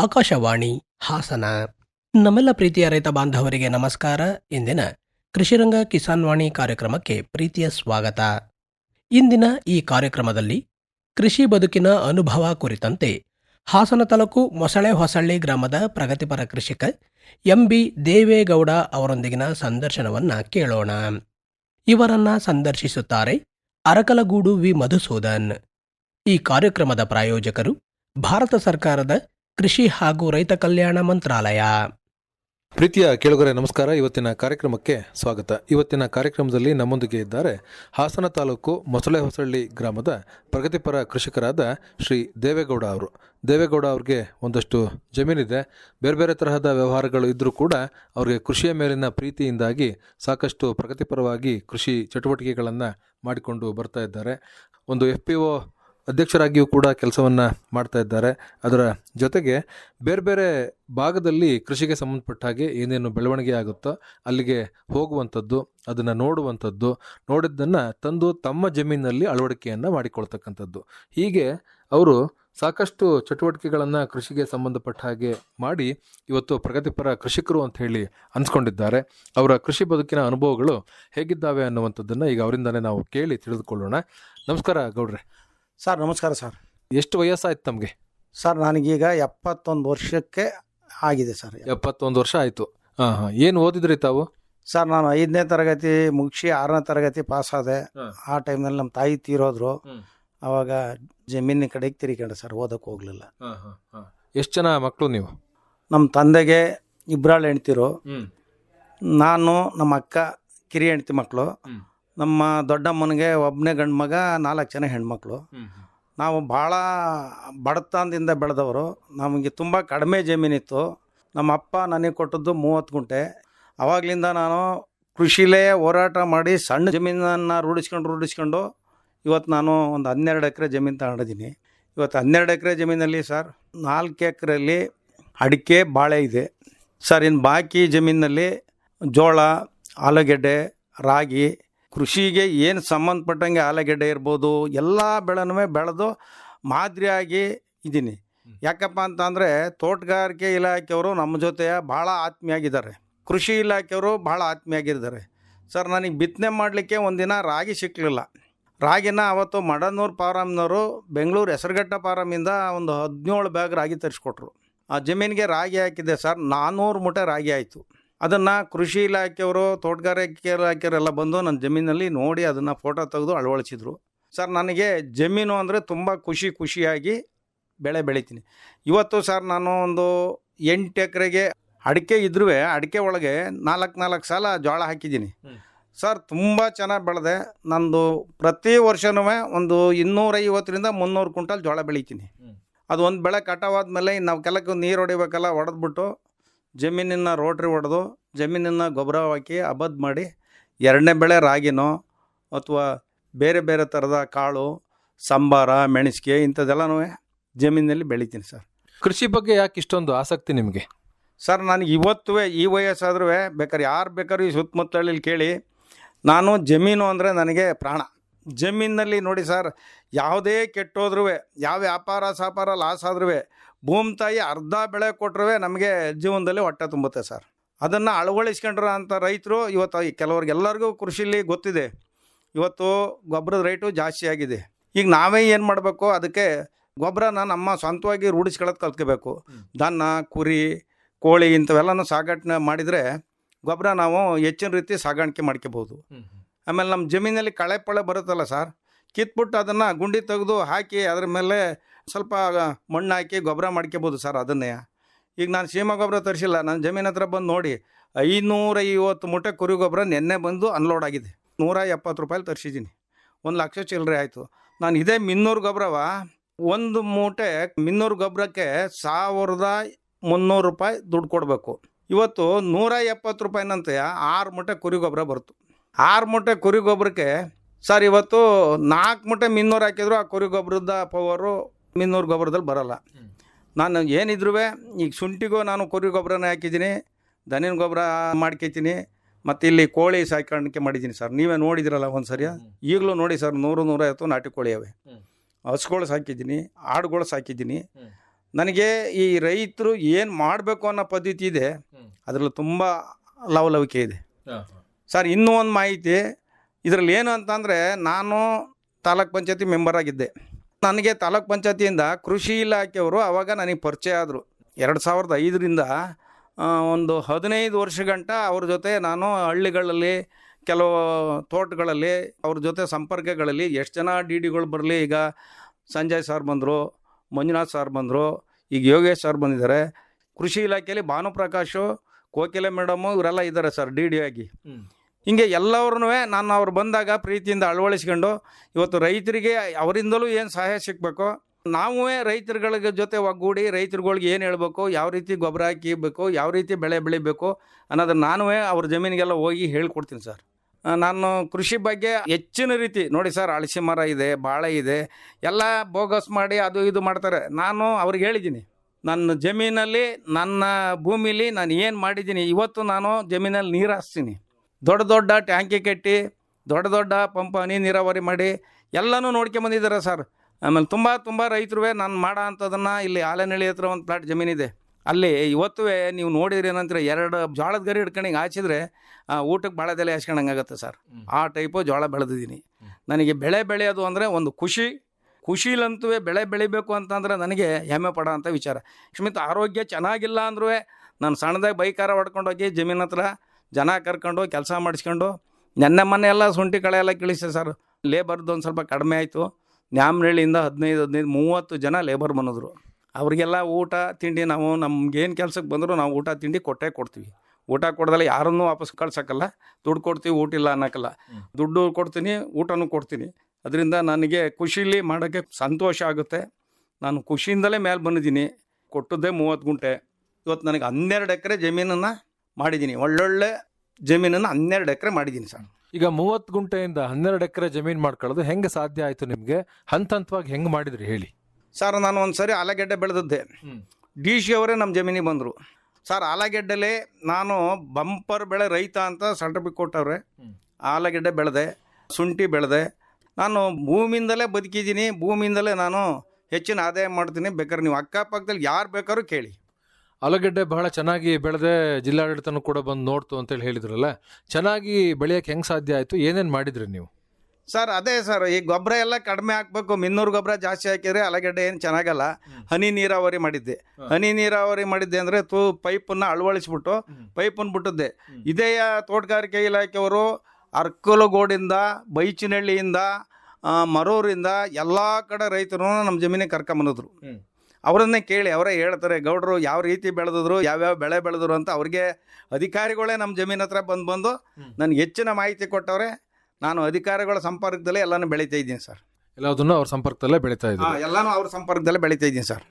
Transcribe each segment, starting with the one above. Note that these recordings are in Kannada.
ಆಕಾಶವಾಣಿ ಹಾಸನ. ನಮ್ಮೆಲ್ಲ ಪ್ರೀತಿಯ ರೈತ ಬಾಂಧವರಿಗೆ ನಮಸ್ಕಾರ. ಇಂದಿನ ಕೃಷಿರಂಗ ಕಿಸಾನ್ ವಾಣಿ ಕಾರ್ಯಕ್ರಮಕ್ಕೆ ಪ್ರೀತಿಯ ಸ್ವಾಗತ. ಇಂದಿನ ಈ ಕಾರ್ಯಕ್ರಮದಲ್ಲಿ ಕೃಷಿ ಬದುಕಿನ ಅನುಭವ ಕುರಿತಂತೆ ಹಾಸನ ತಾಲೂಕು ಮೊಸಳೆ ಹೊಸಳ್ಳಿ ಗ್ರಾಮದ ಪ್ರಗತಿಪರ ಕೃಷಿಕ ಎಂಬಿ ದೇವೇಗೌಡ ಅವರೊಂದಿಗಿನ ಸಂದರ್ಶನವನ್ನ ಕೇಳೋಣ. ಇವರನ್ನ ಸಂದರ್ಶಿಸುತ್ತಾರೆ ಅರಕಲಗೂಡು ವಿ ಮಧುಸೂದನ್. ಈ ಕಾರ್ಯಕ್ರಮದ ಪ್ರಾಯೋಜಕರು ಭಾರತ ಸರ್ಕಾರದ ಕೃಷಿ ಹಾಗೂ ರೈತ ಕಲ್ಯಾಣ ಮಂತ್ರಾಲಯ. ಪ್ರೀತಿಯ ಕೇಳುಗರೆ, ನಮಸ್ಕಾರ. ಇವತ್ತಿನ ಕಾರ್ಯಕ್ರಮಕ್ಕೆ ಸ್ವಾಗತ. ಇವತ್ತಿನ ಕಾರ್ಯಕ್ರಮದಲ್ಲಿ ನಮ್ಮೊಂದಿಗೆ ಇದ್ದಾರೆ ಹಾಸನ ತಾಲೂಕು ಮೊಸಳೆ ಹೊಸಳ್ಳಿ ಗ್ರಾಮದ ಪ್ರಗತಿಪರ ಕೃಷಿಕರಾದ ಶ್ರೀ ದೇವೇಗೌಡ ಅವರು. ದೇವೇಗೌಡ ಅವ್ರಿಗೆ ಒಂದಷ್ಟು ಜಮೀನಿದೆ. ಬೇರೆ ಬೇರೆ ತರಹದ ವ್ಯವಹಾರಗಳು ಇದ್ದರೂ ಕೂಡ ಅವ್ರಿಗೆ ಕೃಷಿಯ ಮೇಲಿನ ಪ್ರೀತಿಯಿಂದಾಗಿ ಸಾಕಷ್ಟು ಪ್ರಗತಿಪರವಾಗಿ ಕೃಷಿ ಚಟುವಟಿಕೆಗಳನ್ನು ಮಾಡಿಕೊಂಡು ಬರ್ತಾ ಇದ್ದಾರೆ. ಒಂದು ಎಫ್ ಪಿ ಒ ಅಧ್ಯಕ್ಷರಾಗಿಯೂ ಕೂಡ ಕೆಲಸವನ್ನು ಮಾಡ್ತಾ ಇದ್ದಾರೆ. ಅದರ ಜೊತೆಗೆ ಬೇರೆ ಬೇರೆ ಭಾಗದಲ್ಲಿ ಕೃಷಿಗೆ ಸಂಬಂಧಪಟ್ಟ ಹಾಗೆ ಏನೇನು ಬೆಳವಣಿಗೆ ಆಗುತ್ತೋ ಅಲ್ಲಿಗೆ ಹೋಗುವಂಥದ್ದು, ಅದನ್ನು ನೋಡುವಂಥದ್ದು, ನೋಡಿದ್ದನ್ನು ತಂದು ತಮ್ಮ ಜಮೀನಿನಲ್ಲಿ ಅಳವಡಿಕೆಯನ್ನು ಮಾಡಿಕೊಳ್ತಕ್ಕಂಥದ್ದು. ಹೀಗೆ ಅವರು ಸಾಕಷ್ಟು ಚಟುವಟಿಕೆಗಳನ್ನು ಕೃಷಿಗೆ ಸಂಬಂಧಪಟ್ಟ ಹಾಗೆ ಮಾಡಿ ಇವತ್ತು ಪ್ರಗತಿಪರ ಕೃಷಿಕರು ಅಂತ ಹೇಳಿ ಅನ್ಸ್ಕೊಂಡಿದ್ದಾರೆ ಅವರ ಕೃಷಿ ಬದುಕಿನ ಅನುಭವಗಳು ಹೇಗಿದ್ದಾವೆ ಅನ್ನುವಂಥದ್ದನ್ನು ಈಗ ಅವರಿಂದಲೇ ನಾವು ಕೇಳಿ ತಿಳಿದುಕೊಳ್ಳೋಣ. ನಮಸ್ಕಾರ ಗೌಡ್ರೆ. ಸರ್ ನಮಸ್ಕಾರ ಸರ್. ಎಷ್ಟು ವಯಸ್ಸಾಯ್ತು ತಮಗೆ? ಸರ್ ನನಗೀಗ ಎಪ್ಪತ್ತೊಂದು ವರ್ಷಕ್ಕೆ ಆಗಿದೆ ಸರ್. ಎಪ್ಪತ್ತೊಂದು ವರ್ಷ ಆಯಿತು. ಹಾಂ ಹಾಂ. ಏನು ಓದಿದ್ರಿ ತಾವು? ಸರ್ ನಾನು ಐದನೇ ತರಗತಿ ಮುಗಿಸಿ ಆರನೇ ತರಗತಿ ಪಾಸ್ ಆದೆ. ಹಾ. ಆ ಟೈಮ್ನಲ್ಲಿ ನಮ್ಮ ತಾಯಿ ತೀರೋದ್ರು. ಹ್ಮ್. ಅವಾಗ ಜಮೀನಿನ ಕಡೆಗೆ ತಿರುಗಿಕೊಂಡೆ ಸರ್ ಓದಕ್ಕೆ ಹೋಗಲಿಲ್ಲ. ಎಷ್ಟು ಜನ ಮಕ್ಕಳು ನೀವು? ನಮ್ಮ ತಂದೆಗೆ ಇಬ್ಬರಾಳು ಹೆಣ್ತಿರು ಹ್ಞೂ ನಾನು ನಮ್ಮ ಅಕ್ಕ ಕಿರಿ ಹೆಂಡ್ತಿ ಮಕ್ಕಳು ಹ್ಮ್. ನಮ್ಮ ದೊಡ್ಡಮ್ಮನಿಗೆ ಒಬ್ಬನೇ ಗಂಡು ಮಗ ನಾಲ್ಕು ಜನ ಹೆಣ್ಮಕ್ಳು. ನಾವು ಭಾಳ ಬಡತನದಿಂದ ಬೆಳೆದವರು. ನಮಗೆ ತುಂಬ ಕಡಿಮೆ ಜಮೀನಿತ್ತು. ನಮ್ಮ ಅಪ್ಪ ನನಗೆ ಕೊಟ್ಟದ್ದು ಮೂವತ್ತು ಗುಂಟೆ. ಅವಾಗಲಿಂದ ನಾನು ಕೃಷಿಲೇ ಹೋರಾಟ ಮಾಡಿ ಸಣ್ಣ ಜಮೀನನ್ನು ರೂಢಿಸ್ಕೊಂಡು ರೂಢಿಸ್ಕೊಂಡು ಇವತ್ತು ನಾನು ಒಂದು ಹನ್ನೆರಡು ಎಕರೆ ಜಮೀನು ತಗೊಂಡಿದ್ದೀನಿ. ಇವತ್ತು ಹನ್ನೆರಡು ಎಕರೆ ಜಮೀನಲ್ಲಿ ಸರ್ ನಾಲ್ಕು ಎಕರೆಯಲ್ಲಿ ಅಡಿಕೆ ಬಾಳೆ ಇದೆ. ಸರ್ ಇನ್ನು ಬಾಕಿ ಜಮೀನಲ್ಲಿ ಜೋಳ ಆಲೂಗೆಡ್ಡೆ ರಾಗಿ ಕೃಷಿಗೆ ಏನು ಸಂಬಂಧಪಟ್ಟಂಗೆ ಆಲೂಗೆಡ್ಡೆ ಇರ್ಬೋದು ಎಲ್ಲ ಬೆಳೆನೂ ಬೆಳೆದು ಮಾದರಿಯಾಗಿ ಇದ್ದೀನಿ ಯಾಕಪ್ಪ ಅಂತ ಅಂದರೆ ತೋಟಗಾರಿಕೆ ಇಲಾಖೆಯವರು ನಮ್ಮ ಜೊತೆ ಭಾಳ ಆತ್ಮೀಯಾಗಿದ್ದಾರೆ ಕೃಷಿ ಇಲಾಖೆಯವರು ಭಾಳ ಆತ್ಮೀಯಾಗಿದ್ದಾರೆ ಸರ್ ನನಗೆ ಬಿತ್ತನೆ ಮಾಡಲಿಕ್ಕೆ ಒಂದಿನ ರಾಗಿ ಸಿಕ್ಕಲಿಲ್ಲ ರಾಗಿನ ಅವತ್ತು ಮಡನೂರು ಪಾರಮ್ನವರು ಬೆಂಗಳೂರು ಹೆಸರುಘಟ್ಟ ಪಾರಮಿಂದ ಒಂದು ಹದಿನೇಳು ಬ್ಯಾಗ್ ರಾಗಿ ತರಿಸ್ಕೊಟ್ರು. ಆ ಜಮೀನಿಗೆ ರಾಗಿ ಹಾಕಿದ್ದೆ ಸರ್ ನಾನ್ನೂರು ಮೂಟೆ ರಾಗಿ ಆಯಿತು. ಅದನ್ನು ಕೃಷಿ ಇಲಾಖೆಯವರು ತೋಟಗಾರಿಕೆ ಇಲಾಖೆಯವರೆಲ್ಲ ಬಂದು ನನ್ನ ಜಮೀನಲ್ಲಿ ನೋಡಿ ಅದನ್ನು ಫೋಟೋ ತೆಗೆದು ಅಳವಡಿಸಿದ್ರು ಸರ್ ನನಗೆ ಜಮೀನು ಅಂದರೆ ತುಂಬ ಖುಷಿ ಖುಷಿಯಾಗಿ ಬೆಳೆ ಬೆಳಿತೀನಿ. ಇವತ್ತು ಸರ್ ನಾನು ಒಂದು ಎಂಟು ಎಕರೆಗೆ ಅಡಿಕೆ ಇದ್ರೂ ಅಡಿಕೆ ಒಳಗೆ ನಾಲ್ಕು ನಾಲ್ಕು ಸಲ ಜೋಳ ಹಾಕಿದ್ದೀನಿ. ಸರ್ ತುಂಬ ಚೆನ್ನಾಗಿ ಬೆಳೆದೆ. ನಂದು ಪ್ರತಿ ವರ್ಷನೂ ಒಂದು ಇನ್ನೂರೈವತ್ತರಿಂದ ಮುನ್ನೂರು ಕ್ವಿಂಟಲ್ ಜೋಳ ಬೆಳಿತೀನಿ. ಅದು ಒಂದು ಬೆಳೆ ಕಟಾವಾದ ಮೇಲೆ ನಾವು ಕೆಲಕ್ಕೆ ನೀರು ಹೊಡಿಬೇಕಲ್ಲ ಹೊಡೆದ್ಬಿಟ್ಟು ಜಮೀನಿನ ರೋಟ್ರಿ ಹೊಡೆದು ಜಮೀನಿನ ಗೊಬ್ಬರ ಹಾಕಿ ಅಬದ್ ಮಾಡಿ ಎರಡನೇ ಬೆಳೆ ರಾಗಿನೋ ಅಥವಾ ಬೇರೆ ಬೇರೆ ಥರದ ಕಾಳು ಸಂಬಾರ ಮೆಣಸಿಗೆ ಇಂಥದ್ದೆಲ್ಲನೂ ಜಮೀನಲ್ಲಿ ಬೆಳಿತೀನಿ ಸರ್. ಕೃಷಿ ಬಗ್ಗೆ ಯಾಕೆ ಇಷ್ಟೊಂದು ಆಸಕ್ತಿ ನಿಮಗೆ? ಸರ್ ನನಗೆ ಇವತ್ತು ಈ ವಯಸ್ಸಾದ್ರೂ ಬೇಕಾದ್ರೆ ಯಾರು ಬೇಕಾದ್ರೂ ಈ ಸುತ್ತಮುತ್ತಲಲ್ಲಿ ಕೇಳಿ ನಾನು ಜಮೀನು ಅಂದರೆ ನನಗೆ ಪ್ರಾಣ. ಜಮೀನಿನಲ್ಲಿ ನೋಡಿ ಸರ್ ಯಾವುದೇ ಕೆಟ್ಟೋದ್ರೂ ಯಾವ ವ್ಯಾಪಾರ ಸಾಪಾರ ಲಾಸ್ ಆದ್ರೂ ಭೂಮಿ ತಾಯಿ ಅರ್ಧ ಬೆಳೆ ಕೊಟ್ಟರು ನಮಗೆ ಜೀವನದಲ್ಲಿ ಹೊಟ್ಟೆ ತುಂಬುತ್ತೆ ಸರ್. ಅದನ್ನು ಅಳವಡಿಸ್ಕೊಂಡ್ರ ಅಂಥ ರೈತರು ಇವತ್ತು ಕೆಲವ್ರಿಗೆಲ್ಲರಿಗೂ ಕೃಷಿಲಿ ಗೊತ್ತಿದೆ. ಇವತ್ತು ಗೊಬ್ಬರದ ರೇಟು ಜಾಸ್ತಿ ಆಗಿದೆ. ಈಗ ನಾವೇ ಏನು ಮಾಡಬೇಕು? ಅದಕ್ಕೆ ಗೊಬ್ಬರನ ನಮ್ಮ ಸ್ವಂತವಾಗಿ ರೂಢಿಸ್ಕೊಳ್ಳೋದು ಕಲ್ತ್ಕೋಬೇಕು. ದನ ಕುರಿ ಕೋಳಿ ಇಂಥವೆಲ್ಲನೂ ಸಾಗಾಟನೆ ಮಾಡಿದರೆ ಗೊಬ್ಬರ ನಾವು ಹೆಚ್ಚಿನ ರೀತಿ ಸಾಗಾಣಿಕೆ ಮಾಡ್ಕೋಬೋದು. ಆಮೇಲೆ ನಮ್ಮ ಜಮೀನಲ್ಲಿ ಕಳೆ ಪಳೆ ಬರುತ್ತಲ್ಲ ಸರ್ ಕಿತ್ಬಿಟ್ಟು ಅದನ್ನು ಗುಂಡಿ ತೆಗೆದು ಹಾಕಿ ಅದ್ರ ಮೇಲೆ ಸ್ವಲ್ಪ ಮಣ್ಣು ಹಾಕಿ ಗೊಬ್ಬರ ಮಾಡ್ಕೋಬೋದು ಸರ್ ಅದನ್ನೇ. ಈಗ ನಾನು ಸೀಮಾ ಗೊಬ್ಬರ ತರಿಸಿಲ್ಲ ನನ್ನ ಜಮೀನ ಹತ್ರ ಬಂದು ನೋಡಿ ಐನೂರೈವತ್ತು ಮೂಟೆ ಕುರಿ ಗೊಬ್ಬರ ನಿನ್ನೆ ಬಂದು ಅನ್ಲೋಡ್ ಆಗಿದೆ. ನೂರ ಎಪ್ಪತ್ತು ರೂಪಾಯಿ ತರಿಸಿದ್ದೀನಿ. ಒಂದು ಲಕ್ಷ ಚಿಲ್ಲರೆ ಆಯಿತು. ನಾನು ಇದೇ ಮಿನ್ನೂರು ಗೊಬ್ಬರವ? ಒಂದು ಮೂಟೆ ಮಿನ್ನೂರು ಗೊಬ್ಬರಕ್ಕೆ ಸಾವಿರದ ಮುನ್ನೂರು ರೂಪಾಯಿ ದುಡ್ಡು ಕೊಡಬೇಕು. ಇವತ್ತು ನೂರ ಎಪ್ಪತ್ತು ರೂಪಾಯಿನಂತೆ ಆರು ಮೂಟೆ ಕುರಿ ಗೊಬ್ಬರ ಬರ್ತು. ಆರು ಮೂಟೆ ಕುರಿ ಗೊಬ್ಬರಕ್ಕೆ ಸರ್ ಇವತ್ತು ನಾಲ್ಕು ಮೂಟೆ ಮಿನ್ನೂರು ಹಾಕಿದ್ರು ಆ ಕುರಿ ಗೊಬ್ಬರದ ಪವರು ಮಿನ್ನೂರು ಗೊಬ್ಬರದಲ್ಲಿ ಬರಲ್ಲ. ನಾನು ಏನಿದ್ರೂ ಈಗ ಶುಂಠಿಗೂ ನಾನು ಕುರಿ ಗೊಬ್ಬರನ ಹಾಕಿದ್ದೀನಿ ದನಿನ ಗೊಬ್ಬರ ಮಾಡ್ಕೊತೀನಿ ಮತ್ತು ಇಲ್ಲಿ ಕೋಳಿ ಸಾಕಾಣಿಕೆ ಮಾಡಿದ್ದೀನಿ ಸರ್. ನೀವೇ ನೋಡಿದಿರಲ್ಲ ಒಂದು ಸರಿ ಈಗಲೂ ನೋಡಿ ಸರ್ ನೂರು ನೂರೈವತ್ತು ನಾಟಿ ಕೋಳಿ ಅವೆ. ಹಸುಗಳು ಸಾಕಿದ್ದೀನಿ ಆಡುಗಳು ಸಾಕಿದ್ದೀನಿ. ನನಗೆ ಈ ರೈತರು ಏನು ಮಾಡಬೇಕು ಅನ್ನೋ ಪದ್ಧತಿ ಇದೆ ಅದರಲ್ಲಿ ತುಂಬ ಲವಲವಿಕೆ ಇದೆ. ಸರ್ ಇನ್ನೂ ಒಂದು ಮಾಹಿತಿ ಇದರಲ್ಲಿ ಏನು ಅಂತಂದರೆ ನಾನು ತಾಲೂಕ್ ಪಂಚಾಯತಿ ಮೆಂಬರ್ ಆಗಿದ್ದೆ. ನನಗೆ ತಾಲೂಕ್ ಪಂಚಾಯತಿಯಿಂದ ಕೃಷಿ ಇಲಾಖೆಯವರು ಆವಾಗ ನನಗೆ ಪರಿಚಯ ಆದರು. ಎರಡು ಸಾವಿರದ ಐದರಿಂದ ಒಂದು ಹದಿನೈದು ವರ್ಷ ಗಂಟ ಅವ್ರ ಜೊತೆ ನಾನು ಹಳ್ಳಿಗಳಲ್ಲಿ, ಕೆಲವು ತೋಟಗಳಲ್ಲಿ, ಅವ್ರ ಜೊತೆ ಸಂಪರ್ಕಗಳಲ್ಲಿ ಎಷ್ಟು ಜನ ಡಿ ಡಿಗಳು ಬರಲಿ, ಈಗ ಸಂಜಯ್ ಸರ್ ಬಂದರು, ಮಂಜುನಾಥ್ ಸರ್ ಬಂದರು, ಈಗ ಯೋಗೇಶ್ ಸರ್ ಬಂದಿದ್ದಾರೆ. ಕೃಷಿ ಇಲಾಖೆಯಲ್ಲಿ ಭಾನುಪ್ರಕಾಶು, ಕೋಕಿಲೆ ಮೇಡಮು, ಇವರೆಲ್ಲ ಇದ್ದಾರೆ ಸರ್, ಡಿ ಡಿ ಆಗಿ. ಹಿಂಗೆ ಎಲ್ಲವ್ರನ್ನೂ ನಾನು ಅವ್ರು ಬಂದಾಗ ಪ್ರೀತಿಯಿಂದ ಅಳವಡಿಸ್ಕೊಂಡು ಇವತ್ತು ರೈತರಿಗೆ ಅವರಿಂದಲೂ ಏನು ಸಹಾಯ ಸಿಗಬೇಕು? ನಾವೂ ರೈತರುಗಳ ಜೊತೆ ಒಗ್ಗೂಡಿ ರೈತರುಗಳಿಗೆ ಏನು ಹೇಳಬೇಕು? ಯಾವ ರೀತಿ ಗೊಬ್ಬರ ಹಾಕಿಬೇಕು? ಯಾವ ರೀತಿ ಬೆಳೆ ಬೆಳಿಬೇಕು? ಅನ್ನೋದನ್ನು ನಾನೂ ಅವ್ರ ಜಮೀನಿಗೆಲ್ಲ ಹೋಗಿ ಹೇಳ್ಕೊಡ್ತೀನಿ ಸರ್. ನಾನು ಕೃಷಿ ಬಗ್ಗೆ ಹೆಚ್ಚಿನ ರೀತಿ ನೋಡಿ ಸರ್ ಅಳಸಿ ಮರ ಇದೆ, ಬಾಳೆ ಇದೆ, ಎಲ್ಲ ಬೋಗಸ್ ಮಾಡಿ ಅದು ಇದು ಮಾಡ್ತಾರೆ. ನಾನು ಅವ್ರಿಗೆ ಹೇಳಿದ್ದೀನಿ, ನನ್ನ ಜಮೀನಲ್ಲಿ, ನನ್ನ ಭೂಮಿಲಿ ನಾನು ಏನು ಮಾಡಿದ್ದೀನಿ, ಇವತ್ತು ನಾನು ಜಮೀನಲ್ಲಿ ನೀರು ಹಾಸ್ತೀನಿ. ದೊಡ್ಡ ದೊಡ್ಡ ಟ್ಯಾಂಕಿ ಕಟ್ಟಿ ದೊಡ್ಡ ದೊಡ್ಡ ಪಂಪ್ ಹನಿ ನೀರಾವರಿ ಮಾಡಿ ಎಲ್ಲನೂ ನೋಡ್ಕೊಂಬಂದಿದ್ದಾರೆ ಸರ್. ಆಮೇಲೆ ತುಂಬ ತುಂಬ ರೈತರು ನಾನು ಮಾಡೋ ಅಂಥದ್ದನ್ನು ಇಲ್ಲಿ ಆಲನಹಳ್ಳಿ ಹತ್ರ ಒಂದು ಪ್ಲಾಟ್ ಜಮೀನಿದೆ ಅಲ್ಲಿ ಇವತ್ತು ನೀವು ನೋಡಿದ್ರಿ ಏನಂತಾರೆ ಎರಡು ಜೋಳದ ಗರಿ ಹಿಡ್ಕೊಂಡು ಹಿಂಗೆ ಹಾಚಿದ್ರೆ ಊಟಕ್ಕೆ ಭಾಳದೆಲೆ ತಲೆ ಆಗುತ್ತೆ ಸರ್. ಆ ಟೈಪು ಜೋಳ ಬೆಳೆದಿದ್ದೀನಿ. ನನಗೆ ಬೆಳೆ ಬೆಳೆಯೋದು ಅಂದರೆ ಒಂದು ಖುಷಿ ಖುಷಿಲಂತೂ ಬೆಳೆ ಬೆಳಿಬೇಕು ಅಂತಂದ್ರೆ ನನಗೆ ಹೆಮ್ಮೆ ಪಡೋ ಅಂತ ವಿಚಾರ. ಸ್ಮಿತ್ ಆರೋಗ್ಯ ಚೆನ್ನಾಗಿಲ್ಲ ಅಂದ್ರೂ ನಾನು ಸಣ್ಣದಾಗಿ ಬೈಕಾರ ಹೊಡ್ಕೊಂಡೋಗಿ ಜಮೀನ್ ಹತ್ರ ಜನ ಕರ್ಕೊಂಡು ಕೆಲಸ ಮಾಡಿಸ್ಕೊಂಡು ನೆನ್ನೆ ಮೊನ್ನೆ ಎಲ್ಲ ಶುಂಠಿ ಕಳೆ ಎಲ್ಲ ಕಿಳಿಸಿದೆ ಸರ್ ಲೇಬರ್ದು ಒಂದು ಸ್ವಲ್ಪ ಕಡಿಮೆ ಆಯಿತು. ನ್ಯಾಮನಹಳ್ಳಿಯಿಂದ ಹದಿನೈದು ಹದಿನೈದು ಮೂವತ್ತು ಜನ ಲೇಬರ್ ಬಂದಿದ್ರು. ಅವರಿಗೆಲ್ಲ ಊಟ ತಿಂಡಿ ನಾವು ನಮ್ಗೇನು ಕೆಲಸಕ್ಕೆ ಬಂದರೂ ನಾವು ಊಟ ತಿಂಡಿ ಕೊಟ್ಟೇ ಕೊಡ್ತೀವಿ. ಊಟ ಕೊಡ್ದಲ್ಲ ಯಾರನ್ನೂ ವಾಪಸ್ ಕಳ್ಸೋಕ್ಕಲ್ಲ ದುಡ್ಡು ಕೊಡ್ತೀವಿ ಊಟ ಇಲ್ಲ ಅನ್ನೋಕ್ಕಲ್ಲ ದುಡ್ಡು ಕೊಡ್ತೀನಿ ಊಟನೂ ಕೊಡ್ತೀನಿ. ಅದರಿಂದ ನನಗೆ ಖುಷಿಲಿ ಮಾಡೋಕ್ಕೆ ಸಂತೋಷ ಆಗುತ್ತೆ. ನಾನು ಖುಷಿಯಿಂದಲೇ ಮೇಲೆ ಬಂದಿದ್ದೀನಿ. ಕೊಟ್ಟದ್ದೇ ಮೂವತ್ತು ಗುಂಟೆ. ಇವತ್ತು ನನಗೆ ಹನ್ನೆರಡು ಎಕರೆ ಜಮೀನನ್ನು ಮಾಡಿದ್ದೀನಿ. ಒಳ್ಳೊಳ್ಳೆ ಜಮೀನನ್ನು ಹನ್ನೆರಡು ಎಕರೆ ಮಾಡಿದ್ದೀನಿ ಸರ್. ಈಗ ಮೂವತ್ತು ಗುಂಟೆಯಿಂದ ಹನ್ನೆರಡು ಎಕರೆ ಜಮೀನು ಮಾಡ್ಕೊಳ್ಳೋದು ಹೆಂಗೆ ಸಾಧ್ಯ ಆಯಿತು ನಿಮಗೆ? ಹಂತ ಹಂತವಾಗಿ ಹೆಂಗೆ ಮಾಡಿದ್ರಿ ಹೇಳಿ. ಸರ್ ನಾನು ಒಂದು ಸರಿ ಆಲೂಗೆಡ್ಡೆ ಬೆಳೆದದ್ದೆ. ಡಿ ಸಿ ಅವರೇ ನಮ್ಮ ಜಮೀನಿಗೆ ಬಂದರು. ಸರ್ ಆಲೂಗೆಡ್ಡೆಲೆ ನಾನು ಬಂಪರ್ ಬೆಳೆ ರೈತ ಅಂತ ಸರ್ಟಿಫಿಕೇಟ್ ಕೊಟ್ಟವ್ರೆ. ಆಲೂಗೆಡ್ಡೆ ಬೆಳೆದೆ ಶುಂಠಿ ಬೆಳೆದೆ. ನಾನು ಭೂಮಿಯಿಂದಲೇ ಬದುಕಿದ್ದೀನಿ. ಭೂಮಿಯಿಂದಲೇ ನಾನು ಹೆಚ್ಚಿನ ಆದಾಯ ಮಾಡ್ತೀನಿ. ಬೇಕಾದ್ರೆ ನೀವು ಅಕ್ಕಪಕ್ಕದಲ್ಲಿ ಯಾರು ಬೇಕಾದ್ರೂ ಕೇಳಿ. ಆಲೂಗಡ್ಡೆ ಬಹಳ ಚೆನ್ನಾಗಿ ಬೆಳೆದೆ ಜಿಲ್ಲಾಡಳಿತನೂ ಕೂಡ ಬಂದು ನೋಡ್ತು ಅಂತೇಳಿ ಹೇಳಿದ್ರಲ್ಲ ಚೆನ್ನಾಗಿ ಬೆಳೆಯಕ್ಕೆ ಹೆಂಗೆ ಸಾಧ್ಯ ಆಯಿತು? ಏನೇನು ಮಾಡಿದ್ರಿ ನೀವು? ಸರ್ ಅದೇ ಸರ್ ಈ ಗೊಬ್ಬರ ಎಲ್ಲ ಕಡಿಮೆ ಹಾಕ್ಬೇಕು ಮಿನ್ನೂರು ಗೊಬ್ಬರ ಜಾಸ್ತಿ ಹಾಕಿದ್ರೆ ಆಲೂಗಡ್ಡೆ ಏನು ಚೆನ್ನಾಗಲ್ಲ. ಹನಿ ನೀರಾವರಿ ಮಾಡಿದ್ದೆ. ಹನಿ ನೀರಾವರಿ ಮಾಡಿದ್ದೆ ಅಂದರೆ ತೂ ಪೈಪನ್ನು ಅಳವಡಿಸ್ಬಿಟ್ಟು. ಪೈಪನ್ನು ಬಿಟ್ಟದ್ದೆ. ಇದೇ ತೋಟಗಾರಿಕೆ ಇಲಾಖೆಯವರು ಅರ್ಕಲಗೋಡಿಂದ ಬೈಚಿನಹಳ್ಳಿಯಿಂದ ಮರೂರಿಂದ ಎಲ್ಲ ಕಡೆ ರೈತರು ನಮ್ಮ ಜಮೀನಿಗೆ ಕರ್ಕೊಂಬಂದಿದ್ರು. ಅವರನ್ನೇ ಕೇಳಿ ಅವರೇ ಹೇಳ್ತಾರೆ ಗೌಡರು ಯಾವ ರೀತಿ ಬೆಳೆದಿದ್ರು ಯಾವ್ಯಾವ ಬೆಳೆ ಬೆಳೆದ್ರು ಅಂತ ಅವ್ರಿಗೆ ಅಧಿಕಾರಿಗಳೇ ನಮ್ಮ ಜಮೀನ್ ಹತ್ರ ಬಂದು ಬಂದು. ನನಗೆ ಹೆಚ್ಚಿನ ಮಾಹಿತಿ ಕೊಟ್ಟವ್ರೆ ನಾನು ಅಧಿಕಾರಿಗಳ ಸಂಪರ್ಕದಲ್ಲೇ ಎಲ್ಲನೂ ಬೆಳೀತಾ ಇದ್ದೀನಿ ಸರ್. ಎಲ್ಲದನ್ನು ಅವ್ರ ಸಂಪರ್ಕದಲ್ಲೇ ಬೆಳೀತಾ ಇದ್ದೀನಿ ಹಾಂ ಎಲ್ಲನೂ ಅವ್ರ ಸಂಪರ್ಕದಲ್ಲೇ ಬೆಳೀತಾ ಇದ್ದೀನಿ ಸರ್.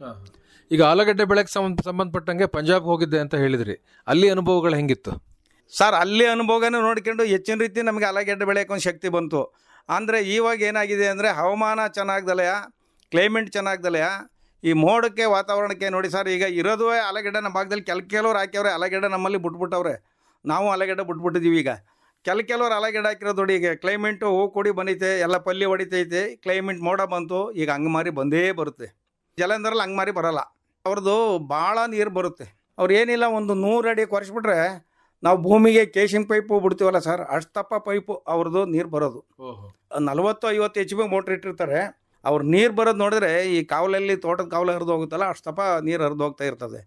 ಈಗ ಆಲೂಗಡ್ಡೆ ಬೆಳೆಗೆ ಸಂಬಂಧ ಸಂಬಂಧಪಟ್ಟಂಗೆ ಪಂಜಾಬ್ ಹೋಗಿದ್ದೆ ಅಂತ ಹೇಳಿದ್ರಿ ಅಲ್ಲಿ ಅನುಭವಗಳು ಹೆಂಗಿತ್ತು? ಸರ್ ಅಲ್ಲಿ ಅನುಭವನೂ ನೋಡ್ಕೊಂಡು ಹೆಚ್ಚಿನ ರೀತಿ ನಮಗೆ ಆಲೂಗಡ್ಡೆ ಬೆಳೆಯೋಕೆ ಒಂದು ಶಕ್ತಿ ಬಂತು. ಅಂದರೆ ಇವಾಗ ಏನಾಗಿದೆ ಅಂದರೆ ಹವಾಮಾನ ಚೆನ್ನಾಗ್ದಲೆಯ ಕ್ಲೈಮೇಟ್ ಚೆನ್ನಾಗ್ದಲೆಯ ಈ ಮೋಡಕ್ಕೆ ವಾತಾವರಣಕ್ಕೆ ನೋಡಿ ಸರ್ ಈಗ ಇರೋದು ಆಲೂಗೆಡ್ಡೆ ನಮ್ಮ ಭಾಗದಲ್ಲಿ ಕೆಲ ಕೆಲವ್ರು ಹಾಕ್ಯವ್ರೆ ಆಲೂಗೆಡ್ಡೆ ನಮ್ಮಲ್ಲಿ ಬಿಟ್ಬಿಟ್ಟವ್ರೆ. ನಾವು ಆಲೂಗೆಡ್ಡೆ ಬಿಟ್ಬಿಟ್ಟಿದ್ದೀವಿ ಈಗ. ಕೆಲ ಕೆಲವ್ರು ಆಲೂಗೆಡ್ಡೆ ಹಾಕಿರೋದು ನೋಡಿ ಈಗ ಕ್ಲೈಮೇಟು ಹೂ ಕೊಡಿ ಬಂದೈತೆ ಎಲ್ಲ ಪಲ್ಲಿ ಹೊಡಿತೈತೆ ಕ್ಲೈಮೇಟ್ ಮೋಡ ಬಂತು ಈಗ ಹಂಗಮಾರಿ ಬಂದೇ ಬರುತ್ತೆ. ಜಲಂಧರಲ್ಲಿ ಹಂಗಮಾರಿ ಬರೋಲ್ಲ. ಅವ್ರದ್ದು ಭಾಳ ನೀರು ಬರುತ್ತೆ. ಅವ್ರು ಏನಿಲ್ಲ ಒಂದು ನೂರು ಅಡಿ ಕೊರೆಸ್ಬಿಟ್ರೆ ನಾವು ಭೂಮಿಗೆ ಕೇಶಿಂಗ್ ಪೈಪು ಬಿಡ್ತೀವಲ್ಲ ಸರ್ ಅಷ್ಟು ತಪ್ಪ ಪೈಪು ಅವ್ರದ್ದು ನೀರು ಬರೋದು. ನಲವತ್ತು ಐವತ್ತು ಎಚ್ ಪಿ ಮೋಟ್ರ್ ಇಟ್ಟಿರ್ತಾರೆ. ಅವ್ರು ನೀರು ಬರೋದು ನೋಡಿದ್ರೆ ಈ ಕಾವಲಲ್ಲಿ ತೋಟದ ಕಾವಲು ಹರಿದು ಹೋಗುತ್ತಲ್ಲ ಅಷ್ಟು ತಪ್ಪ ನೀರು ಹರಿದು ಹೋಗ್ತಾ ಇರ್ತದೆ.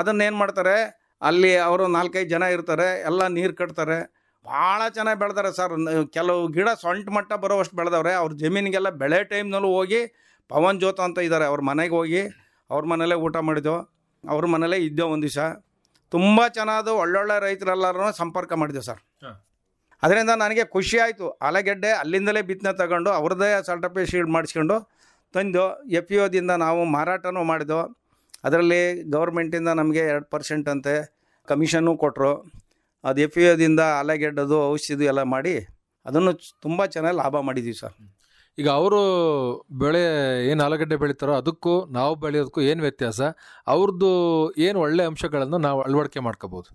ಅದನ್ನೇನು ಮಾಡ್ತಾರೆ ಅಲ್ಲಿ ಅವರು ನಾಲ್ಕೈದು ಜನ ಇರ್ತಾರೆ ಎಲ್ಲ ನೀರು ಕಟ್ತಾರೆ. ಭಾಳ ಚೆನ್ನಾಗಿ ಬೆಳೆದಾರೆ ಸರ್. ಕೆಲವು ಗಿಡ ಸೊಂಟ ಮಟ್ಟ ಬರೋವಷ್ಟು ಬೆಳೆದವ್ರೆ. ಅವ್ರ ಜಮೀನಿಗೆಲ್ಲ ಬೆಳೆ ಟೈಮ್ನಲ್ಲೂ ಹೋಗಿ ಪವನ್ ಜ್ಯೋತ ಅಂತ ಇದ್ದಾರೆ ಅವ್ರ ಮನೆಗೆ ಹೋಗಿ ಅವ್ರ ಮನೇಲೇ ಊಟ ಮಾಡಿದೆವು ಅವ್ರ ಮನೇಲೇ ಇದ್ದೆವು ಒಂದು ದಿವಸ. ತುಂಬ ಚೆನ್ನಾದ ಒಳ್ಳೊಳ್ಳೆ ರೈತರೆಲ್ಲರೂ ಸಂಪರ್ಕ ಮಾಡಿದೆವು ಸರ್. ಅದರಿಂದ ನನಗೆ ಖುಷಿ ಆಯಿತು. ಆಲೂಗೆಡ್ಡೆ ಅಲ್ಲಿಂದಲೇ ಬಿತ್ತನೆ ತಗೊಂಡು ಅವ್ರದ್ದೇ ಸರ್ಟಿಫಿಕೇಟ್ ಶೀಲ್ಡ್ ಮಾಡಿಸ್ಕೊಂಡು ತಂದು ಎಫ್ ಇ ಒದಿಂದ ನಾವು ಮಾರಾಟನೂ ಮಾಡಿದೆವು. ಅದರಲ್ಲಿ ಗೌರ್ಮೆಂಟಿಂದ ನಮಗೆ ಎರಡು ಪರ್ಸೆಂಟ್ ಅಂತೆ ಕಮಿಷನ್ನು ಕೊಟ್ಟರು ಅದು ಎಫ್ ಇ ಒದಿಂದ ಆಲೂಗೆಡ್ಡದು ಔಷಧಿ ಎಲ್ಲ ಮಾಡಿ ಅದನ್ನು ತುಂಬ ಚೆನ್ನಾಗಿ ಲಾಭ ಮಾಡಿದ್ದೀವಿ ಸರ್. ಈಗ ಅವರು ಬೆಳೆ ಏನು ಆಲೂಗಡ್ಡೆ ಬೆಳೀತಾರೋ ಅದಕ್ಕೂ ನಾವು ಬೆಳೆಯೋದಕ್ಕೂ ಏನು ವ್ಯತ್ಯಾಸ? ಅವ್ರದ್ದು ಏನು ಒಳ್ಳೆ ಅಂಶಗಳನ್ನು ನಾವು ಅಳವಡಿಕೆ ಮಾಡ್ಕೋಬೋದು?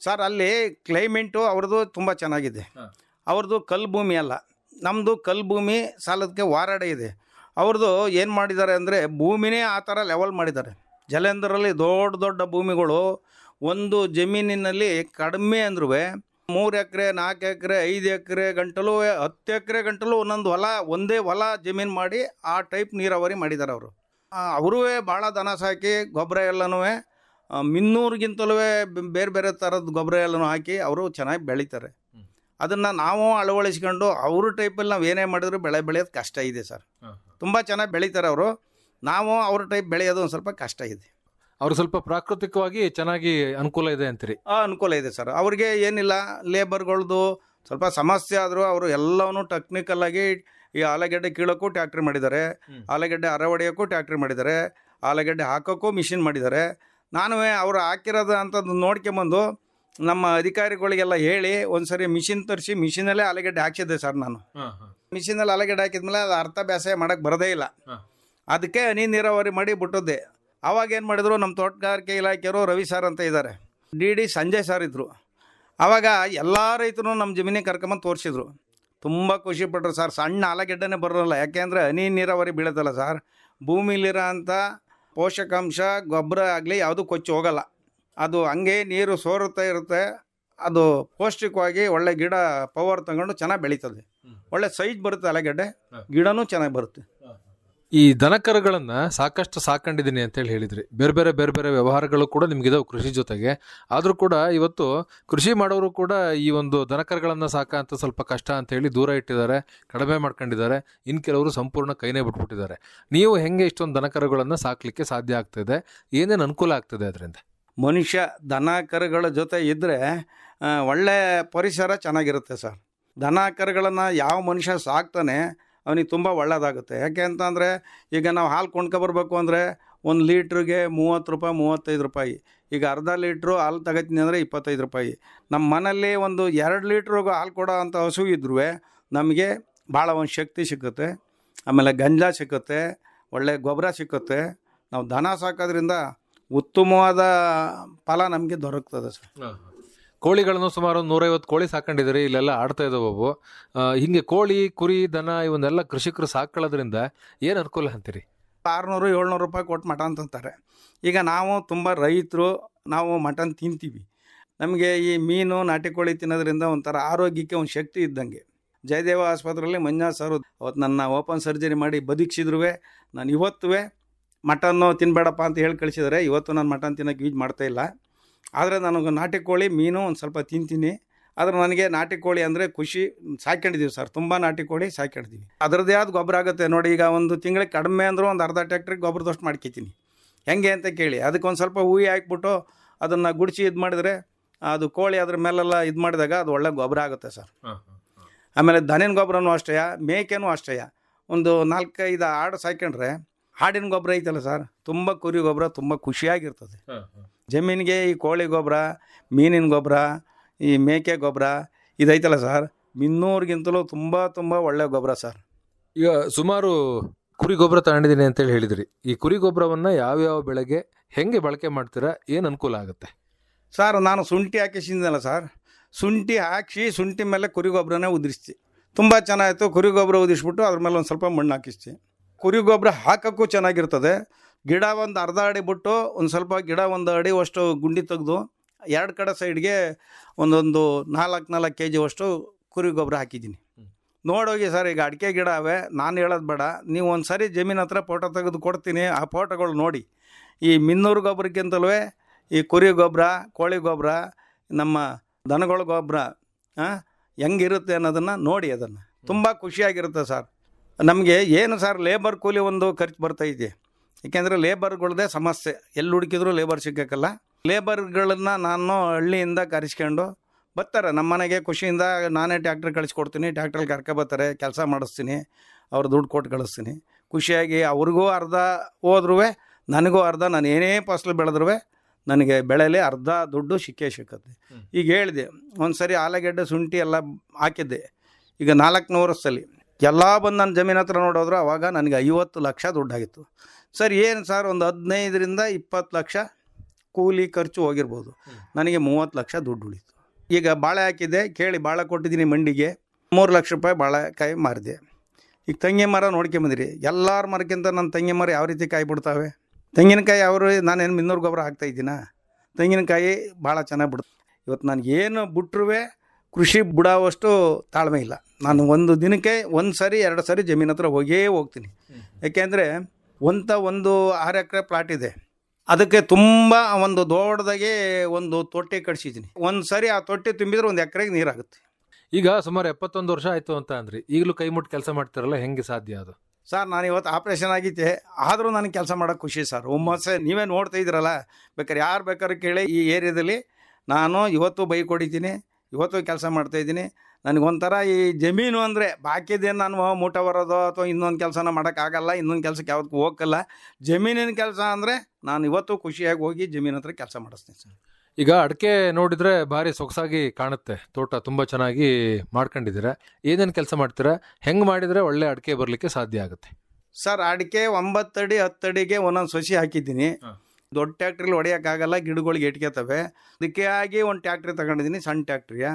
ಸರ್ ಅಲ್ಲಿ ಕ್ಲೈಮೇಟು ಅವ್ರದ್ದು ತುಂಬ ಚೆನ್ನಾಗಿದೆ. ಅವ್ರದ್ದು ಕಲ್ಲು ಭೂಮಿ ಅಲ್ಲ. ನಮ್ಮದು ಕಲ್ಲು ಭೂಮಿ ಸಾಲದಕ್ಕೆ ವಾರಾಡೆ ಇದೆ. ಅವ್ರದ್ದು ಏನು ಮಾಡಿದ್ದಾರೆ ಅಂದರೆ ಭೂಮಿನೇ ಆ ಥರ ಲೆವೆಲ್ ಮಾಡಿದ್ದಾರೆ. ಜಲೇಂದ್ರಲ್ಲಿ ದೊಡ್ಡ ದೊಡ್ಡ ಭೂಮಿಗಳು ಒಂದು ಜಮೀನಿನಲ್ಲಿ ಕಡಿಮೆ ಅಂದ್ರೂ ಮೂರು ಎಕರೆ ನಾಲ್ಕು ಎಕರೆ ಐದು ಎಕರೆ ಗಂಟಲು ಹತ್ತು ಎಕರೆ ಗಂಟಲು ಒಂದೊಂದು ಹೊಲ ಒಂದೇ ಹೊಲ ಜಮೀನು ಮಾಡಿ ಆ ಟೈಪ್ ನೀರಾವರಿ ಮಾಡಿದ್ದಾರೆ ಅವರು. ಅವರೂ ಭಾಳ ದನ ಸಾಕಿ ಗೊಬ್ಬರ ಎಲ್ಲನೂ ಮಿನ್ನೂರಿಗಿಂತಲೂ ಬೇರೆ ಬೇರೆ ಥರದ ಗೊಬ್ಬರ ಎಲ್ಲನೂ ಹಾಕಿ ಅವರು ಚೆನ್ನಾಗಿ ಬೆಳೀತಾರೆ. ಅದನ್ನು ನಾವು ಅಳವಡಿಸ್ಕೊಂಡು ಅವ್ರ ಟೈಪಲ್ಲಿ ನಾವು ಏನೇ ಮಾಡಿದ್ರು ಬೆಳೆ ಬೆಳೆಯೋದು ಕಷ್ಟ ಇದೆ ಸರ್. ತುಂಬ ಚೆನ್ನಾಗಿ ಬೆಳೀತಾರೆ ಅವರು. ನಾವು ಅವ್ರ ಟೈಪ್ ಬೆಳೆಯೋದು ಒಂದು ಸ್ವಲ್ಪ ಕಷ್ಟ ಇದೆ. ಅವ್ರು ಸ್ವಲ್ಪ ಪ್ರಾಕೃತಿಕವಾಗಿ ಚೆನ್ನಾಗಿ ಅನುಕೂಲ ಇದೆ ಅಂತೀರಿ. ಆ, ಅನುಕೂಲ ಇದೆ ಸರ್. ಅವ್ರಿಗೆ ಏನಿಲ್ಲ ಲೇಬರ್ಗಳ್ದು ಸ್ವಲ್ಪ ಸಮಸ್ಯೆ ಆದರೂ ಅವರು ಎಲ್ಲವನ್ನೂ ಟೆಕ್ನಿಕಲ್ಲಾಗಿ ಈ ಆಲೂಗಡ್ಡೆ ಕೀಳೋಕ್ಕೂ ಟ್ಯಾಕ್ಟ್ರಿ ಮಾಡಿದ್ದಾರೆ. ಆಲೂಗಡ್ಡೆ ಅರವಡೆಯೋಕ್ಕೂ ಟ್ಯಾಕ್ಟ್ರಿ ಮಾಡಿದ್ದಾರೆ. ಆಲೂಗಡ್ಡೆ ಹಾಕೋಕ್ಕೂ ಮಿಷಿನ್ ಮಾಡಿದ್ದಾರೆ. ನಾನು ಅವರು ಹಾಕಿರೋದು ಅಂಥದ್ದು ನೋಡ್ಕೊಂಬಂದು ನಮ್ಮ ಅಧಿಕಾರಿಗಳಿಗೆಲ್ಲ ಹೇಳಿ ಒಂದು ಸರಿ ಮಿಷಿನ್ ತರಿಸಿ ಮಿಷಿನಲ್ಲೇ ಆಲೂಗಡ್ಡೆ ಹಾಕ್ಸಿದ್ದೆ ಸರ್ ನಾನು. ಮಿಷಿನಲ್ಲಿ ಆಲೂಗಡ್ಡೆ ಹಾಕಿದ್ಮೇಲೆ ಅದು ಅರ್ಥ ಬೇಸಾಯ ಮಾಡೋಕ್ಕೆ ಬರದೇ ಇಲ್ಲ. ಅದಕ್ಕೆ ಹನಿ ನೀರಾವರಿ ಮಾಡಿ ಬಿಟ್ಟದ್ದೆ. ಅವಾಗ ಏನು ಮಾಡಿದ್ರು ನಮ್ಮ ತೋಟಗಾರಿಕೆ ಇಲಾಖೆಯವರು ರವಿ ಸರ್ ಅಂತ ಇದ್ದಾರೆ. ಡಿ ಡಿ ಸಂಜಯ್ ಸರ್ ಇದ್ದರು ಆವಾಗ ಎಲ್ಲ ರೈತರು ನಮ್ಮ ಜಮೀನಿಗೆ ಕರ್ಕೊಂಬಂದು ತೋರಿಸಿದ್ರು. ತುಂಬ ಖುಷಿ ಪಟ್ರು ಸರ್. ಸಣ್ಣ ಆಲೂಗಡ್ಡೆನೇ ಬರೋಲ್ಲ. ಯಾಕೆಂದರೆ ಹನಿ ನೀರಾವರಿ ಬೀಳೋದಲ್ಲ ಸರ್. ಭೂಮಿಲಿರೋ ಅಂಥ ಪೋಷಕಾಂಶ ಗೊಬ್ಬರ ಆಗಲಿ ಯಾವುದು ಕೊಚ್ಚಿ ಹೋಗಲ್ಲ. ಅದು ಹಂಗೆ ನೀರು ಸೋರುತ್ತಾ ಇರುತ್ತೆ. ಅದು ಪೌಷ್ಟಿಕವಾಗಿ ಒಳ್ಳೆ ಗಿಡ ಪವರ್ ತಗೊಂಡು ಚೆನ್ನಾಗಿ ಬೆಳೀತದೆ. ಒಳ್ಳೆ ಸೈಜ್ ಬರುತ್ತೆ ಆಲೂಗಡ್ಡೆ. ಗಿಡನೂ ಚೆನ್ನಾಗಿ ಬರುತ್ತೆ. ಈ ದನಕರುಗಳನ್ನ ಸಾಕಷ್ಟು ಸಾಕೊಂಡಿದ್ದೀನಿ ಅಂತೇಳಿ ಹೇಳಿದ್ರಿ. ಬೇರೆ ಬೇರೆ ಬೇರೆ ಬೇರೆ ವ್ಯವಹಾರಗಳು ಕೂಡ ನಿಮ್ಗಿದಾವೆ ಕೃಷಿ ಜೊತೆಗೆ. ಆದರೂ ಕೂಡ ಇವತ್ತು ಕೃಷಿ ಮಾಡೋರು ಕೂಡ ಈ ಒಂದು ದನಕರುಗಳನ್ನ ಸಾಕ ಅಂತ ಸ್ವಲ್ಪ ಕಷ್ಟ ಅಂತ ಹೇಳಿ ದೂರ ಇಟ್ಟಿದ್ದಾರೆ, ಕಡಿಮೆ ಮಾಡ್ಕೊಂಡಿದ್ದಾರೆ. ಇನ್ನು ಕೆಲವರು ಸಂಪೂರ್ಣ ಕೈನೇ ಬಿಟ್ಬಿಟ್ಟಿದ್ದಾರೆ. ನೀವು ಹೆಂಗೆ ಇಷ್ಟೊಂದು ದನಕರುಗಳನ್ನ ಸಾಕಲಿಕ್ಕೆ ಸಾಧ್ಯ ಆಗ್ತದೆ? ಏನೇನು ಅನುಕೂಲ ಆಗ್ತದೆ ಅದರಿಂದ? ಮನುಷ್ಯ ದನ ಕರುಗಳ ಜೊತೆ ಇದ್ದರೆ ಒಳ್ಳೆ ಪರಿಸರ ಚೆನ್ನಾಗಿರುತ್ತೆ ಸರ್. ದನ ಕರುಗಳನ್ನು ಯಾವ ಮನುಷ್ಯ ಸಾಕ್ತಾನೆ ಅವನಿಗೆ ತುಂಬ ಒಳ್ಳೆಯದಾಗುತ್ತೆ ಯಾಕೆ ಅಂತಂದರೆ ಈಗ ನಾವು ಹಾಲು ಕೊಂಡ್ಕೊಬರ್ಬೇಕು ಅಂದರೆ ಒಂದು ಲೀಟ್ರಿಗೆ ಮೂವತ್ತು ರೂಪಾಯಿ, ಮೂವತ್ತೈದು ರೂಪಾಯಿ. ಈಗ ಅರ್ಧ ಲೀಟ್ರು ಹಾಲು ತಗೋತೀನಿ ಅಂದರೆ ಇಪ್ಪತ್ತೈದು ರೂಪಾಯಿ. ನಮ್ಮ ಮನೆಯಲ್ಲಿ ಒಂದು ಎರಡು ಲೀಟ್ರಿಗೆ ಹಾಲು ಕೊಡೋ ಅಂಥ ಹಸು ಇದ್ರೂ ನಮಗೆ ಭಾಳ ಒಂದು ಶಕ್ತಿ ಸಿಕ್ಕುತ್ತೆ ಆಮೇಲೆ ಗಂಜಲ ಸಿಕ್ಕುತ್ತೆ ಒಳ್ಳೆ ಗೊಬ್ಬರ ಸಿಕ್ಕುತ್ತೆ ನಾವು ದನ ಸಾಕೋದ್ರಿಂದ ಉತ್ತಮವಾದ ಫಲ ನಮಗೆ ದೊರಕ್ತದೆ ಸರ್. ಕೋಳಿಗಳನ್ನು ಸುಮಾರು ಒಂದು ನೂರೈವತ್ತು ಕೋಳಿ ಸಾಕೊಂಡಿದ್ದೀರಿ, ಇಲ್ಲೆಲ್ಲ ಆಡ್ತಾ ಇದ್ದಾವೆ ಅವು. ಹಿಂಗೆ ಕೋಳಿ, ಕುರಿ, ದನ ಇವನ್ನೆಲ್ಲ ಕೃಷಿಕರು ಸಾಕೊಳ್ಳೋದ್ರಿಂದ ಏನು ಅನುಕೂಲ ಅಂತೀರಿ? ಆರುನೂರು, ಏಳ್ನೂರು ರೂಪಾಯಿ ಕೊಟ್ಟು ಮಟನ್ ತಂತಾರೆ. ಈಗ ನಾವು ತುಂಬ ರೈತರು, ನಾವು ಮಟನ್ ತಿಂತೀವಿ. ನಮಗೆ ಈ ಮೀನು, ನಾಟಿ ಕೋಳಿ ತಿನ್ನೋದ್ರಿಂದ ಒಂಥರ ಆರೋಗ್ಯಕ್ಕೆ ಒಂದು ಶಕ್ತಿ ಇದ್ದಂಗೆ. ಜಯದೇವ ಆಸ್ಪತ್ರೆಯಲ್ಲಿ ಮಂಜಾ ಸರ್ ಅವತ್ತು ನನ್ನ ಓಪನ್ ಸರ್ಜರಿ ಮಾಡಿ ಬದುಕಿಸಿದ್ರು ನಾನು ಇವತ್ತೂ ಮಟನ್ನು ತಿನ್ನಬೇಡಪ್ಪ ಅಂತ ಹೇಳಿ ಕಳಿಸಿದರೆ. ಇವತ್ತು ನಾನು ಮಟನ್ ತಿನ್ನೋಕೆ ಯೂಸ್ ಮಾಡ್ತಾ ಇಲ್ಲ. ಆದರೆ ನನಗೆ ನಾಟಿ ಕೋಳಿ ಮೀನು ಒಂದು ಸ್ವಲ್ಪ ತಿಂತೀನಿ. ಆದ್ರೆ ನನಗೆ ನಾಟಿ ಕೋಳಿ ಅಂದರೆ ಖುಷಿ ಸಾಕೊಂಡಿದ್ದೀವಿ ಸರ್. ತುಂಬ ನಾಟಿ ಕೋಳಿ ಸಾಕೊಂಡಿದ್ದೀವಿ ಅದರದ್ದೇ ಆದ ಗೊಬ್ಬರ ಆಗುತ್ತೆ. ನೋಡಿ ಈಗ ಒಂದು ತಿಂಗಳಿಗೆ ಕಡಿಮೆ ಅಂದರೂ ಒಂದು ಅರ್ಧ ಟ್ಯಾಕ್ಟ್ರಿಗೆ ಗೊಬ್ಬರದಷ್ಟು ಮಾಡ್ಕೊತೀನಿ. ಹೆಂಗೆ ಅಂತ ಕೇಳಿ. ಅದಕ್ಕೆ ಒಂದು ಸ್ವಲ್ಪ ಹೂವಿ ಹಾಕ್ಬಿಟ್ಟು ಅದನ್ನು ಗುಡಿಸಿ ಇದು ಮಾಡಿದರೆ ಅದು ಕೋಳಿ ಅದ್ರ ಮೇಲೆಲ್ಲ ಇದು ಮಾಡಿದಾಗ ಅದು ಒಳ್ಳೆ ಗೊಬ್ಬರ ಆಗುತ್ತೆ ಸರ್. ಆಮೇಲೆ ದನಿನ ಗೊಬ್ಬರನೂ ಅಷ್ಟೇ ಮೇಕೆನೂ ಅಷ್ಟೇ ಒಂದು ನಾಲ್ಕೈದು ಆಡು ಸಾಕೊಂಡ್ರೆ ಹಾಡಿನ ಗೊಬ್ಬರ ಐತಲ್ಲ ಸರ್. ತುಂಬ ಕುರಿ ಗೊಬ್ಬರ ತುಂಬ ಖುಷಿಯಾಗಿರ್ತದೆ. ಜಮೀನಿಗೆ ಈ ಕೋಳಿ ಗೊಬ್ಬರ ಮೀನಿನ ಗೊಬ್ಬರ ಈ ಮೇಕೆ ಗೊಬ್ಬರ ಇದೈತಲ್ಲ ಸರ್? ಇನ್ನೂರಿಗಿಂತಲೂ ತುಂಬ ತುಂಬ ಒಳ್ಳೆ ಗೊಬ್ಬರ ಸರ್. ಈಗ ಸುಮಾರು ಕುರಿ ಗೊಬ್ಬರ ತಗೊಂಡಿದ್ದೀನಿ ಅಂತೇಳಿ ಹೇಳಿದ್ರಿ. ಈ ಕುರಿ ಗೊಬ್ಬರವನ್ನು ಯಾವ್ಯಾವ ಬೆಳೆಗೆ ಹೆಂಗೆ ಬಳಕೆ ಮಾಡ್ತೀರಾ? ಏನು ಅನುಕೂಲ ಆಗುತ್ತೆ? ಸರ್ ನಾನು ಶುಂಠಿ ಹಾಕಿಸಿದ್ದೆನಲ್ಲ ಸರ್. ಶುಂಠಿ ಹಾಕಿಸಿ ಶುಂಠಿ ಮೇಲೆ ಕುರಿ ಗೊಬ್ಬರನೇ ಉದುರಿಸ್ತಿ. ತುಂಬ ಚೆನ್ನಾಗಿತ್ತು. ಕುರಿ ಗೊಬ್ಬರ ಉದಿಸ್ಬಿಟ್ಟು ಅದ್ರ ಮೇಲೆ ಒಂದು ಸ್ವಲ್ಪ ಮಣ್ಣು ಹಾಕಿಸ್ತಿ. ಕುರಿ ಗೊಬ್ಬರ ಹಾಕೋಕ್ಕೂ ಚೆನ್ನಾಗಿರ್ತದೆ. ಗಿಡ ಒಂದು ಅರ್ಧ ಅಡಿ ಬಿಟ್ಟು ಒಂದು ಸ್ವಲ್ಪ ಗಿಡ ಒಂದು ಅಡಿ ಅಷ್ಟು ಗುಂಡಿ ತೆಗೆದು ಎರಡು ಕಡೆ ಸೈಡ್ಗೆ ಒಂದೊಂದು ನಾಲ್ಕು ನಾಲ್ಕು ಕೆ ಜಿ ಅಷ್ಟು ಕುರಿ ಗೊಬ್ಬರ ಹಾಕಿದ್ದೀನಿ. ನೋಡೋಗಿ ಸರ್ ಈಗ ಅಡಿಕೆ ಗಿಡ ಅವೆ ನಾನು ಹೇಳೋದು ಬೇಡ. ನೀವು ಒಂದು ಸರಿ ಜಮೀನ್ ಹತ್ರ ಫೋಟೋ ತೆಗೆದು ಕೊಡ್ತೀನಿ ಆ ಫೋಟೋಗಳು ನೋಡಿ. ಈ ಮಿನ್ನೂರು ಗೊಬ್ಬರಕ್ಕಿಂತಲೂ ಈ ಕುರಿ ಗೊಬ್ಬರ ಕೋಳಿ ಗೊಬ್ಬರ ನಮ್ಮ ದನಗಳ ಗೊಬ್ಬರ ಹೆಂಗಿರುತ್ತೆ ಅನ್ನೋದನ್ನು ನೋಡಿ ಅದನ್ನು. ತುಂಬ ಖುಷಿಯಾಗಿರುತ್ತೆ ಸರ್. ನಮಗೆ ಏನು ಸರ್ ಲೇಬರ್ ಕೂಲಿ ಒಂದು ಖರ್ಚು ಬರ್ತೈತಿ ಏಕೆಂದರೆ ಲೇಬರ್ಗಳದೇ ಸಮಸ್ಯೆ. ಎಲ್ಲಿ ಹುಡುಕಿದ್ರು ಲೇಬರ್ ಸಿಗೋಕ್ಕಲ್ಲ ಲೇಬರ್ಗಳನ್ನ ನಾನು ಹಳ್ಳಿಯಿಂದ ಕರೆಸ್ಕೊಂಡು ಬರ್ತಾರೆ. ನಮ್ಮ ಮನೆಗೆ ಖುಷಿಯಿಂದ ನಾನೇ ಟ್ಯಾಕ್ಟ್ರ್ ಕಳಿಸ್ಕೊಡ್ತೀನಿ ಟ್ಯಾಕ್ಟ್ರಲ್ಲಿ ಕರ್ಕೊಬರ್ತಾರೆ ಕೆಲಸ ಮಾಡಿಸ್ತೀನಿ ಅವ್ರು ದುಡ್ಡು ಕೊಟ್ಟು ಕಳಿಸ್ತೀನಿ. ಖುಷಿಯಾಗಿ ಅವ್ರಿಗೂ ಅರ್ಧ ಹೋದ್ರೂ ನನಗೂ ಅರ್ಧ ನಾನು ಏನೇ ಫಸಲು ಬೆಳೆದ್ರೂ ನನಗೆ ಬೆಳೆಯಲ್ಲಿ ಅರ್ಧ ದುಡ್ಡು ಸಿಕ್ಕೇ ಸಿಕ್ಕತ್ತೆ. ಈಗ ಹೇಳಿದೆ ಒಂದು ಸರಿ ಆಲೂಗೆಡ್ಡೆ ಶುಂಠಿ ಎಲ್ಲ ಹಾಕಿದ್ದೆ. ಈಗ ನಾಲ್ಕು ವರ್ಷದಲ್ಲಿ ಎಲ್ಲ ಬಂದು ನನ್ನ ಜಮೀನ ಹತ್ರ ನೋಡೋದ್ರು ಅವಾಗ ನನಗೆ ಐವತ್ತು ಲಕ್ಷ ದುಡ್ಡಾಗಿತ್ತು. ಸರ್ ಏನು ಸರ್ ಒಂದು ಹದಿನೈದರಿಂದ ಇಪ್ಪತ್ತು ಲಕ್ಷ ಕೂಲಿ ಖರ್ಚು ಹೋಗಿರ್ಬೋದು. ನನಗೆ ಮೂವತ್ತು ಲಕ್ಷ ದುಡ್ಡು ಉಳಿತು. ಈಗ ಬಾಳೆ ಹಾಕಿದ್ದೆ ಕೇಳಿ ಬಾಳೆ ಕೊಟ್ಟಿದ್ದೀನಿ ಮಂಡಿಗೆ ಮೂರು ಲಕ್ಷ ರೂಪಾಯಿ ಬಾಳೆಕಾಯಿ ಮಾರಿದೆ. ಈಗ ತಂಗಿ ಮರ ನೋಡ್ಕೊಂಬಂದಿರಿ ಎಲ್ಲರ ಮರಕ್ಕಿಂತ ನನ್ನ ತಂಗಿ ಮರ ಯಾವ ರೀತಿ ಕಾಯಿ ಬಿಡ್ತಾವೆ? ತೆಂಗಿನಕಾಯಿ ಅವರು ನಾನೇನು ಮಿನ್ನೂರು ಗೊಬ್ಬರ ಹಾಕ್ತಾ ಇದ್ದೀನ? ತೆಂಗಿನಕಾಯಿ ಭಾಳ ಚೆನ್ನಾಗಿ ಬಿಡುತ್ತೆ ಇವತ್ತು ನಾನು ಏನು ಬಿಟ್ರೂ ಕೃಷಿ ಬಿಡೋವಷ್ಟು ತಾಳ್ಮೆ ಇಲ್ಲ. ನಾನು ಒಂದು ದಿನಕ್ಕೆ ಒಂದು ಸರಿ ಎರಡು ಸರಿ ಜಮೀನ್ ಹತ್ರ ಹೋಗೇ ಹೋಗ್ತೀನಿ. ಯಾಕೆಂದರೆ ಒಂಥ ಒಂದು ಆರು ಎಕರೆ ಪ್ಲಾಟ್ ಇದೆ. ಅದಕ್ಕೆ ತುಂಬ ಒಂದು ದೊಡ್ಡದಾಗಿ ಒಂದು ತೊಟ್ಟಿ ಕಟ್ಸಿದ್ದೀನಿ. ಒಂದು ಸರಿ ಆ ತೊಟ್ಟಿ ತುಂಬಿದ್ರೆ ಒಂದು ಎಕರೆಗೆ ನೀರಾಗುತ್ತೆ. ಈಗ ಸುಮಾರು ಎಪ್ಪತ್ತೊಂದು ವರ್ಷ ಆಯಿತು ಅಂತ ಅಂದ್ರಿ. ಈಗಲೂ ಕೈ ಮುಟ್ಟು ಕೆಲಸ ಮಾಡ್ತಿರಲ್ಲ ಹೆಂಗೆ ಸಾಧ್ಯ ಅದು? ಸರ್ ನಾನು ಇವತ್ತು ಆಪ್ರೇಷನ್ ಆಗಿದ್ದೆ. ಆದರೂ ನನಗೆ ಕೆಲಸ ಮಾಡೋಕೆ ಖುಷಿ ಸರ್. ಒಮ್ಮಸೆ ನೀವೇ ನೋಡ್ತಾ ಇದ್ದೀರಲ್ಲ. ಬೇಕಾದ್ರೆ ಯಾರು ಬೇಕಾದ್ರೂ ಕೇಳಿ ಈ ಏರಿಯಾದಲ್ಲಿ ನಾನು ಇವತ್ತು ಬೈಕ್ ಹೊಡಿತೀನಿ ಇವತ್ತು ಕೆಲಸ ಮಾಡ್ತಾಯಿದ್ದೀನಿ ನನಗೊಂಥರ ಈ ಜಮೀನು ಅಂದರೆ ಬಾಕಿದೇನು ನಾನು ಮೂಟ ಬರೋದು ಅಥವಾ ಇನ್ನೊಂದು ಕೆಲಸನ ಮಾಡೋಕ್ಕಾಗಲ್ಲ ಇನ್ನೊಂದು ಕೆಲಸಕ್ಕೆ ಯಾವುದಕ್ಕೂ ಹೋಗಲ್ಲ ಜಮೀನಿನ ಕೆಲಸ ಅಂದರೆ ನಾನು ಇವತ್ತು ಖುಷಿಯಾಗಿ ಹೋಗಿ ಜಮೀನ ಹತ್ರ ಕೆಲಸ ಮಾಡಿಸ್ತೀನಿ ಸರ್. ಈಗ ಅಡಿಕೆ ನೋಡಿದರೆ ಭಾರಿ ಸೊಗಸಾಗಿ ಕಾಣುತ್ತೆ. ತೋಟ ತುಂಬ ಚೆನ್ನಾಗಿ ಮಾಡ್ಕೊಂಡಿದ್ದೀರಾ. ಏನೇನು ಕೆಲಸ ಮಾಡ್ತೀರಾ? ಹೆಂಗೆ ಮಾಡಿದರೆ ಒಳ್ಳೆ ಅಡಿಕೆ ಬರಲಿಕ್ಕೆ ಸಾಧ್ಯ ಆಗುತ್ತೆ? ಸರ್ ಅಡಿಕೆ ಒಂಬತ್ತಡಿ ಹತ್ತಡಿಗೆ ಒಂದೊಂದು ಸಸಿ ಹಾಕಿದ್ದೀನಿ. ದೊಡ್ಡ ಟ್ಯಾಕ್ಟ್ರಿಲಿ ಹೊಡೆಯೋಕ್ಕಾಗಲ್ಲ ಗಿಡಗಳಿಗೆ ಇಟ್ಕೋತವೆ. ಅದಕ್ಕೆ ಆಗಿ ಒಂದು ಟ್ಯಾಕ್ಟ್ರಿ ತಗೊಂಡಿದ್ದೀನಿ ಸಣ್ಣ ಟ್ಯಾಕ್ಟ್ರಿಯ.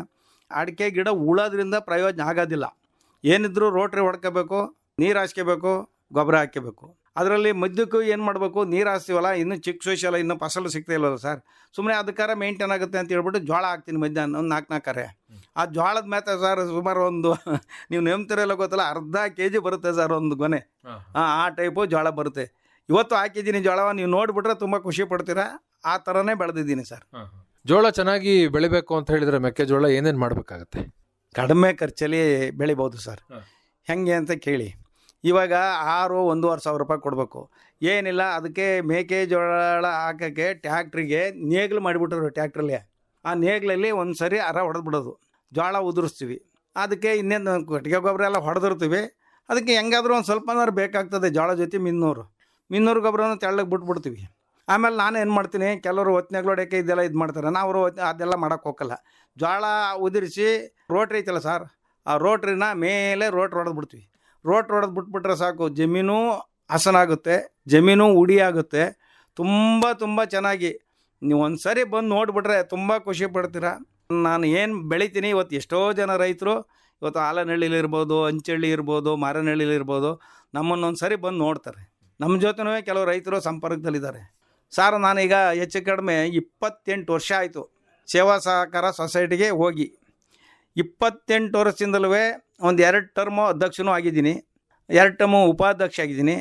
ಅಡಿಕೆ ಗಿಡ ಉಳೋದ್ರಿಂದ ಪ್ರಯೋಜನ ಆಗೋದಿಲ್ಲ. ಏನಿದ್ರೂ ರೋಟ್ರಿ ಹೊಡ್ಕೋಬೇಕು ನೀರು ಹಾಸ್ಕೋಬೇಕು ಗೊಬ್ಬರ ಹಾಕ್ಕೋಬೇಕು ಅದರಲ್ಲಿ ಮಧ್ಯಕ್ಕೂ ಏನು ಮಾಡಬೇಕು? ನೀರು ಹಾಸ್ತೀವಲ್ಲ ಇನ್ನೂ ಚಿಕ್ಕ ಸೋಶಿಯಲ್ಲ ಇನ್ನೂ ಫಸಲು ಸಿಗ್ತಾ ಇಲ್ವಲ್ಲ ಸರ್. ಸುಮ್ಮನೆ ಅದಕ್ಕಾರ ಮೇಂಟೈನ್ ಆಗುತ್ತೆ ಅಂತ ಹೇಳ್ಬಿಟ್ಟು ಜೋಳ ಹಾಕ್ತೀನಿ ಮಧ್ಯಾಹ್ನ ಒಂದು ನಾಲ್ಕು ನಾಲ್ಕರೆ ಆ ಜೋಳದ ಮೇತ ಸರ್ ಸುಮಾರು ಒಂದು ನೀವು ನೆಮ್ತಿರಲ್ಲ ಗೊತ್ತಲ್ಲ ಅರ್ಧ ಕೆ ಜಿ ಬರುತ್ತೆ ಸರ್ ಒಂದು ಗೊನೆ. ಹಾಂ. ಆ ಟೈಪು ಜೋಳ ಬರುತ್ತೆ. ಇವತ್ತು ಹಾಕಿದ್ದೀನಿ ಜೋಳವ ನೀವು ನೋಡಿಬಿಟ್ರೆ ತುಂಬ ಖುಷಿ ಪಡ್ತೀರಾ? ಆ ಥರನೇ ಬೆಳೆದಿದ್ದೀನಿ ಸರ್. ಜೋಳ ಚೆನ್ನಾಗಿ ಬೆಳಿಬೇಕು ಅಂತ ಹೇಳಿದ್ರೆ ಮೆಕ್ಕೆಜೋಳ ಏನೇನು ಮಾಡಬೇಕಾಗತ್ತೆ? ಕಡಿಮೆ ಖರ್ಚಲ್ಲಿ ಬೆಳಿಬೋದು ಸರ್. ಹೆಂಗೆ ಅಂತ ಕೇಳಿ. ಇವಾಗ ಆರು ಒಂದೂವರೆ ಸಾವಿರ ರೂಪಾಯಿ ಕೊಡಬೇಕು. ಏನಿಲ್ಲ ಅದಕ್ಕೆ ಮೇಕೆಜೋಳ ಹಾಕೋಕ್ಕೆ ಟ್ಯಾಕ್ಟ್ರಿಗೆ ನೇಗ್ಲು ಮಾಡಿಬಿಟ್ರು ಟ್ಯಾಕ್ಟ್ರಲ್ಲಿ. ಆ ನೇಗ್ಲಲ್ಲಿ ಒಂದು ಸರಿ ಅರ ಹೊಡೆದ್ಬಿಡೋದು. ಜೋಳ ಉದುರಿಸ್ತೀವಿ. ಅದಕ್ಕೆ ಇನ್ನೇನು ಕಟ್ಟಿಗೆ ಗೊಬ್ಬರ ಎಲ್ಲ ಹೊಡೆದಿರ್ತೀವಿ. ಅದಕ್ಕೆ ಹೆಂಗಾದ್ರೂ ಒಂದು ಸ್ವಲ್ಪನಾದ್ರು ಬೇಕಾಗ್ತದೆ ಜೋಳ ಜೊತೆ ಮಿನ್ನೂರು. ಮಿನ್ನೂರು ಗೊಬ್ಬರನ ತೆಳ್ಳಗೆ ಬಿಟ್ಬಿಡ್ತೀವಿ. ಆಮೇಲೆ ನಾನು ಏನು ಮಾಡ್ತೀನಿ, ಕೆಲವರು ಒತ್ತಿನಾಗ್ಲು ಹೊಡ್ಯೋಕ್ಕೆ ಇದೆಲ್ಲ ಇದು ಮಾಡ್ತಾರೆ. ನಾವು ಅವರು ಅದೆಲ್ಲ ಮಾಡೋಕ್ಕೆ ಹೋಗಲ್ಲ. ಜೋಳ ಉದುರಿಸಿ ರೋಟ್ರಿ ಐತಲ್ಲ ಸರ್, ಆ ರೋಟ್ರಿನ ಮೇಲೆ ರೋಟ್ ಹೊಡೆದು ಬಿಡ್ತೀವಿ. ರೋಟ್ ಹೊಡೆದು ಬಿಟ್ಬಿಟ್ರೆ ಸಾಕು, ಜಮೀನು ಹಸನಾಗುತ್ತೆ ಜಮೀನು ಉಡಿ ಆಗುತ್ತೆ. ತುಂಬ ತುಂಬ ಚೆನ್ನಾಗಿ ನೀವು ಒಂದು ಸರಿ ಬಂದು ನೋಡಿಬಿಟ್ರೆ ತುಂಬ ಖುಷಿ ಪಡ್ತೀರಾ. ನಾನು ಏನು ಬೆಳಿತೀನಿ ಇವತ್ತು ಎಷ್ಟೋ ಜನ ರೈತರು, ಇವತ್ತು ಆಲನಹಳ್ಳಿಲಿ ಇರ್ಬೋದು, ಅಂಚಳ್ಳಿ ಇರ್ಬೋದು, ಮಾರನಹಳ್ಳಿಲಿ ಇರ್ಬೋದು ನಮ್ಮನ್ನೊಂದು ಸರಿ ಬಂದು ನೋಡ್ತಾರೆ. ನಮ್ಮ ಜೊತೆನೂ ಕೆಲವು ರೈತರು ಸಂಪರ್ಕದಲ್ಲಿದ್ದಾರೆ. ಸರ್, ನಾನೀಗ ಹೆಚ್ಚು ಕಡಿಮೆ ಇಪ್ಪತ್ತೆಂಟು ವರ್ಷ ಆಯಿತು. ಸೇವಾ ಸಹಕಾರ ಸೊಸೈಟಿಗೆ ಹೋಗಿ. ಇಪ್ಪತ್ತೆಂಟು ವರ್ಷದಿಂದಲೂ ಒಂದು ಎರಡು ಟರ್ಮು ಅಧ್ಯಕ್ಷನೂ ಆಗಿದ್ದೀನಿ. ಎರಡು ಟರ್ಮು ಉಪಾಧ್ಯಕ್ಷ ಆಗಿದ್ದೀನಿ.